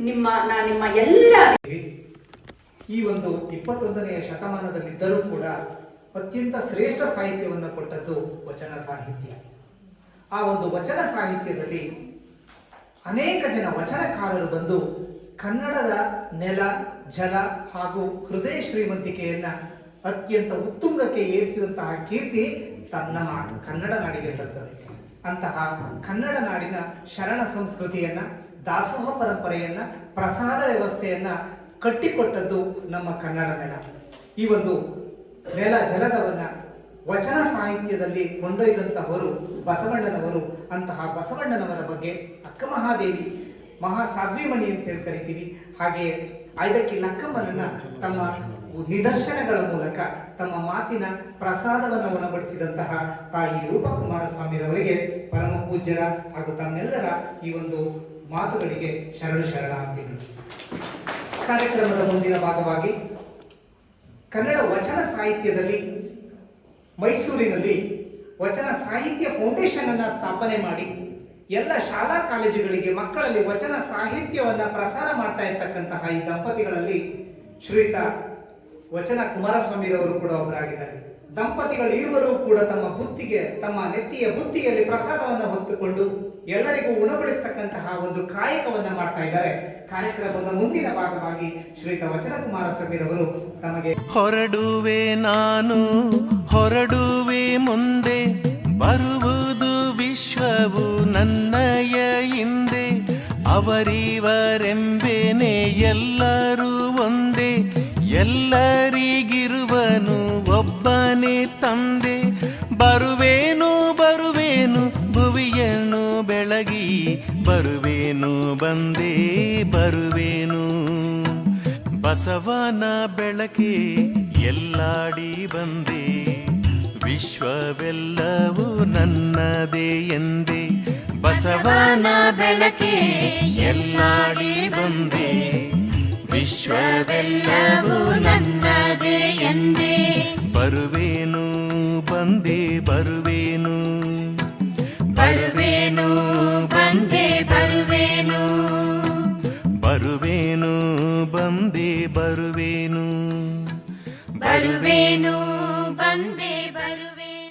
ನಿಮ್ಮ, ನಾ ನಿಮ್ಮ ಎಲ್ಲ ಈ ಒಂದು ಇಪ್ಪತ್ತೊಂದನೆಯ ಶತಮಾನದಲ್ಲಿದ್ದರೂ ಕೂಡ ಅತ್ಯಂತ ಶ್ರೇಷ್ಠ ಸಾಹಿತ್ಯವನ್ನು ಕೊಟ್ಟದ್ದು ವಚನ ಸಾಹಿತ್ಯ. ಆ ಒಂದು ವಚನ ಸಾಹಿತ್ಯದಲ್ಲಿ ಅನೇಕ ಜನ ವಚನಕಾರರು ಬಂದು ಕನ್ನಡದ ನೆಲ, ಜಲ ಹಾಗೂ ಹೃದಯ ಶ್ರೀಮಂತಿಕೆಯನ್ನ ಅತ್ಯಂತ ಉತ್ತುಂಗಕ್ಕೆ ಏರಿಸಿದಂತಹ ಕೀರ್ತಿ ತನ್ನ ನಾಡು ಕನ್ನಡ ನಾಡಿಗೆ ಸಲ್ತದೆ ಅಂತಹ ಕನ್ನಡ ನಾಡಿನ ಶರಣ ಸಂಸ್ಕೃತಿಯನ್ನ, ದಾಸೋಹ ಪರಂಪರೆಯನ್ನ, ಪ್ರಸಾದ ವ್ಯವಸ್ಥೆಯನ್ನ ಕಟ್ಟಿಕೊಟ್ಟದ್ದು ನಮ್ಮ ಕನ್ನಡ ನೆಲ ಈ ಒಂದು ನೆಲ ಜಲದವನ್ನ ವಚನ ಸಾಹಿತ್ಯದಲ್ಲಿ ಕೊಂಡೊಯ್ದಂತಹವರು ಬಸವಣ್ಣನವರು, ಅಂತಹ ಬಸವಣ್ಣನವರ ಬಗ್ಗೆ ಅಕ್ಕ ಮಹಾದೇವಿ, ಮಹಾ ಸಾಧ್ವಿಮಣಿ ಅಂತ ಹೇಳಿ ಕರಿತೀವಿ. ಹಾಗೆ ಐದಕ್ಕೆ ಲಕ್ಕಮ್ಮನನ್ನ ತಮ್ಮ ನಿದರ್ಶನಗಳ ಮೂಲಕ ತಮ್ಮ ಮಾತಿನ ಪ್ರಸಾದವನ್ನು ಉಣಬಡಿಸಿದಂತಹ ತಾಯಿ ರೂಪಕುಮಾರ ಸ್ವಾಮಿರವರಿಗೆ ಪರಮ ಪೂಜ್ಯರ ಹಾಗೂ ತಮ್ಮೆಲ್ಲರ ಈ ಒಂದು ಮಾತುಗಳಿಗೆ ಶರಣು ಶರಣಾರ್ಥಿಗಳು. ಕಾರ್ಯಕ್ರಮದ ಮುಂದಿನ ಭಾಗವಾಗಿ ಕನ್ನಡ ವಚನ ಸಾಹಿತ್ಯದಲ್ಲಿ ಮೈಸೂರಿನಲ್ಲಿ ವಚನ ಸಾಹಿತ್ಯ ಫೌಂಡೇಶನ್ ಅನ್ನು ಸ್ಥಾಪನೆ ಮಾಡಿ ಎಲ್ಲ ಶಾಲಾ ಕಾಲೇಜುಗಳಿಗೆ ಮಕ್ಕಳಲ್ಲಿ ವಚನ ಸಾಹಿತ್ಯವನ್ನು ಪ್ರಸಾರ ಮಾಡ್ತಾ ಇರ್ತಕ್ಕಂತಹ ಈ ದಂಪತಿಗಳಲ್ಲಿ ಶ್ರೀಯುತ ವಚನ ಕುಮಾರಸ್ವಾಮಿರವರು ಕೂಡ ಒಬ್ಬರಾಗಿದ್ದಾರೆ ದಂಪತಿಗಳು ಇರುವರೂ ಕೂಡ ತಮ್ಮ ಬುತ್ತಿಗೆ ತಮ್ಮ ನೆತ್ತಿಯ ಬುತ್ತಿಯಲ್ಲಿ ಪ್ರಸಾದವನ್ನು ಹೊತ್ತುಕೊಂಡು ಎಲ್ಲರಿಗೂ ಉಣಬಡಿಸ್ತಕ್ಕಂತಹ ಒಂದು ಕಾಯಕವನ್ನು ಮಾಡ್ತಾ ಇದ್ದಾರೆ. ಕಾರ್ಯಕ್ರಮದ ಮುಂದಿನ ಭಾಗವಾಗಿ ಶ್ರೀಯುತ ವಚನ ಕುಮಾರಸ್ವಾಮಿರವರು ತಮಗೆ ಹೊರಡುವೆ ನಾನು, ಹೊರಡುವೆ ಮುಂದೆ, ಬರುವುದು ವಿಶ್ವವು ನನ್ನಯ ಹಿಂದೆ ಅವರಿವರೆಂಬೇನೆ ಎಲ್ಲರೂ ಒಂದೇ, ಎಲ್ಲರಿಗಿರುವನು ತಂದೆ, ಬರುವೇನು ಬರುವೇನು, ಭುವಿಯನ್ನು ಬೆಳಗಿ, ಬರುವೇನು, ಬಂದೇ, ಬರುವೇನು. ಬಸವನ ಬೆಳಕೆ ಎಲ್ಲಾಡಿ ಬಂದೆ, ವಿಶ್ವವೆಲ್ಲವೂ ನನ್ನದೇ ಎಂದೆ. ಬಸವನ ಬೆಳಕೆ ಎಲ್ಲಾಡಿ ಬಂದೆ, ವಿಶ್ವವೆಲ್ಲವೂ ನನ್ನದೇ ಎಂದೆ. ಬರುವೇನು ಬಂದೆ ಬರುವೇನು. ಬರುವೇನು ಬಂದೆ ಬರುವೇನು. ಬರುವೇನು ಬಂದೆ ಬರುವೇನು. ಬರುವೇನು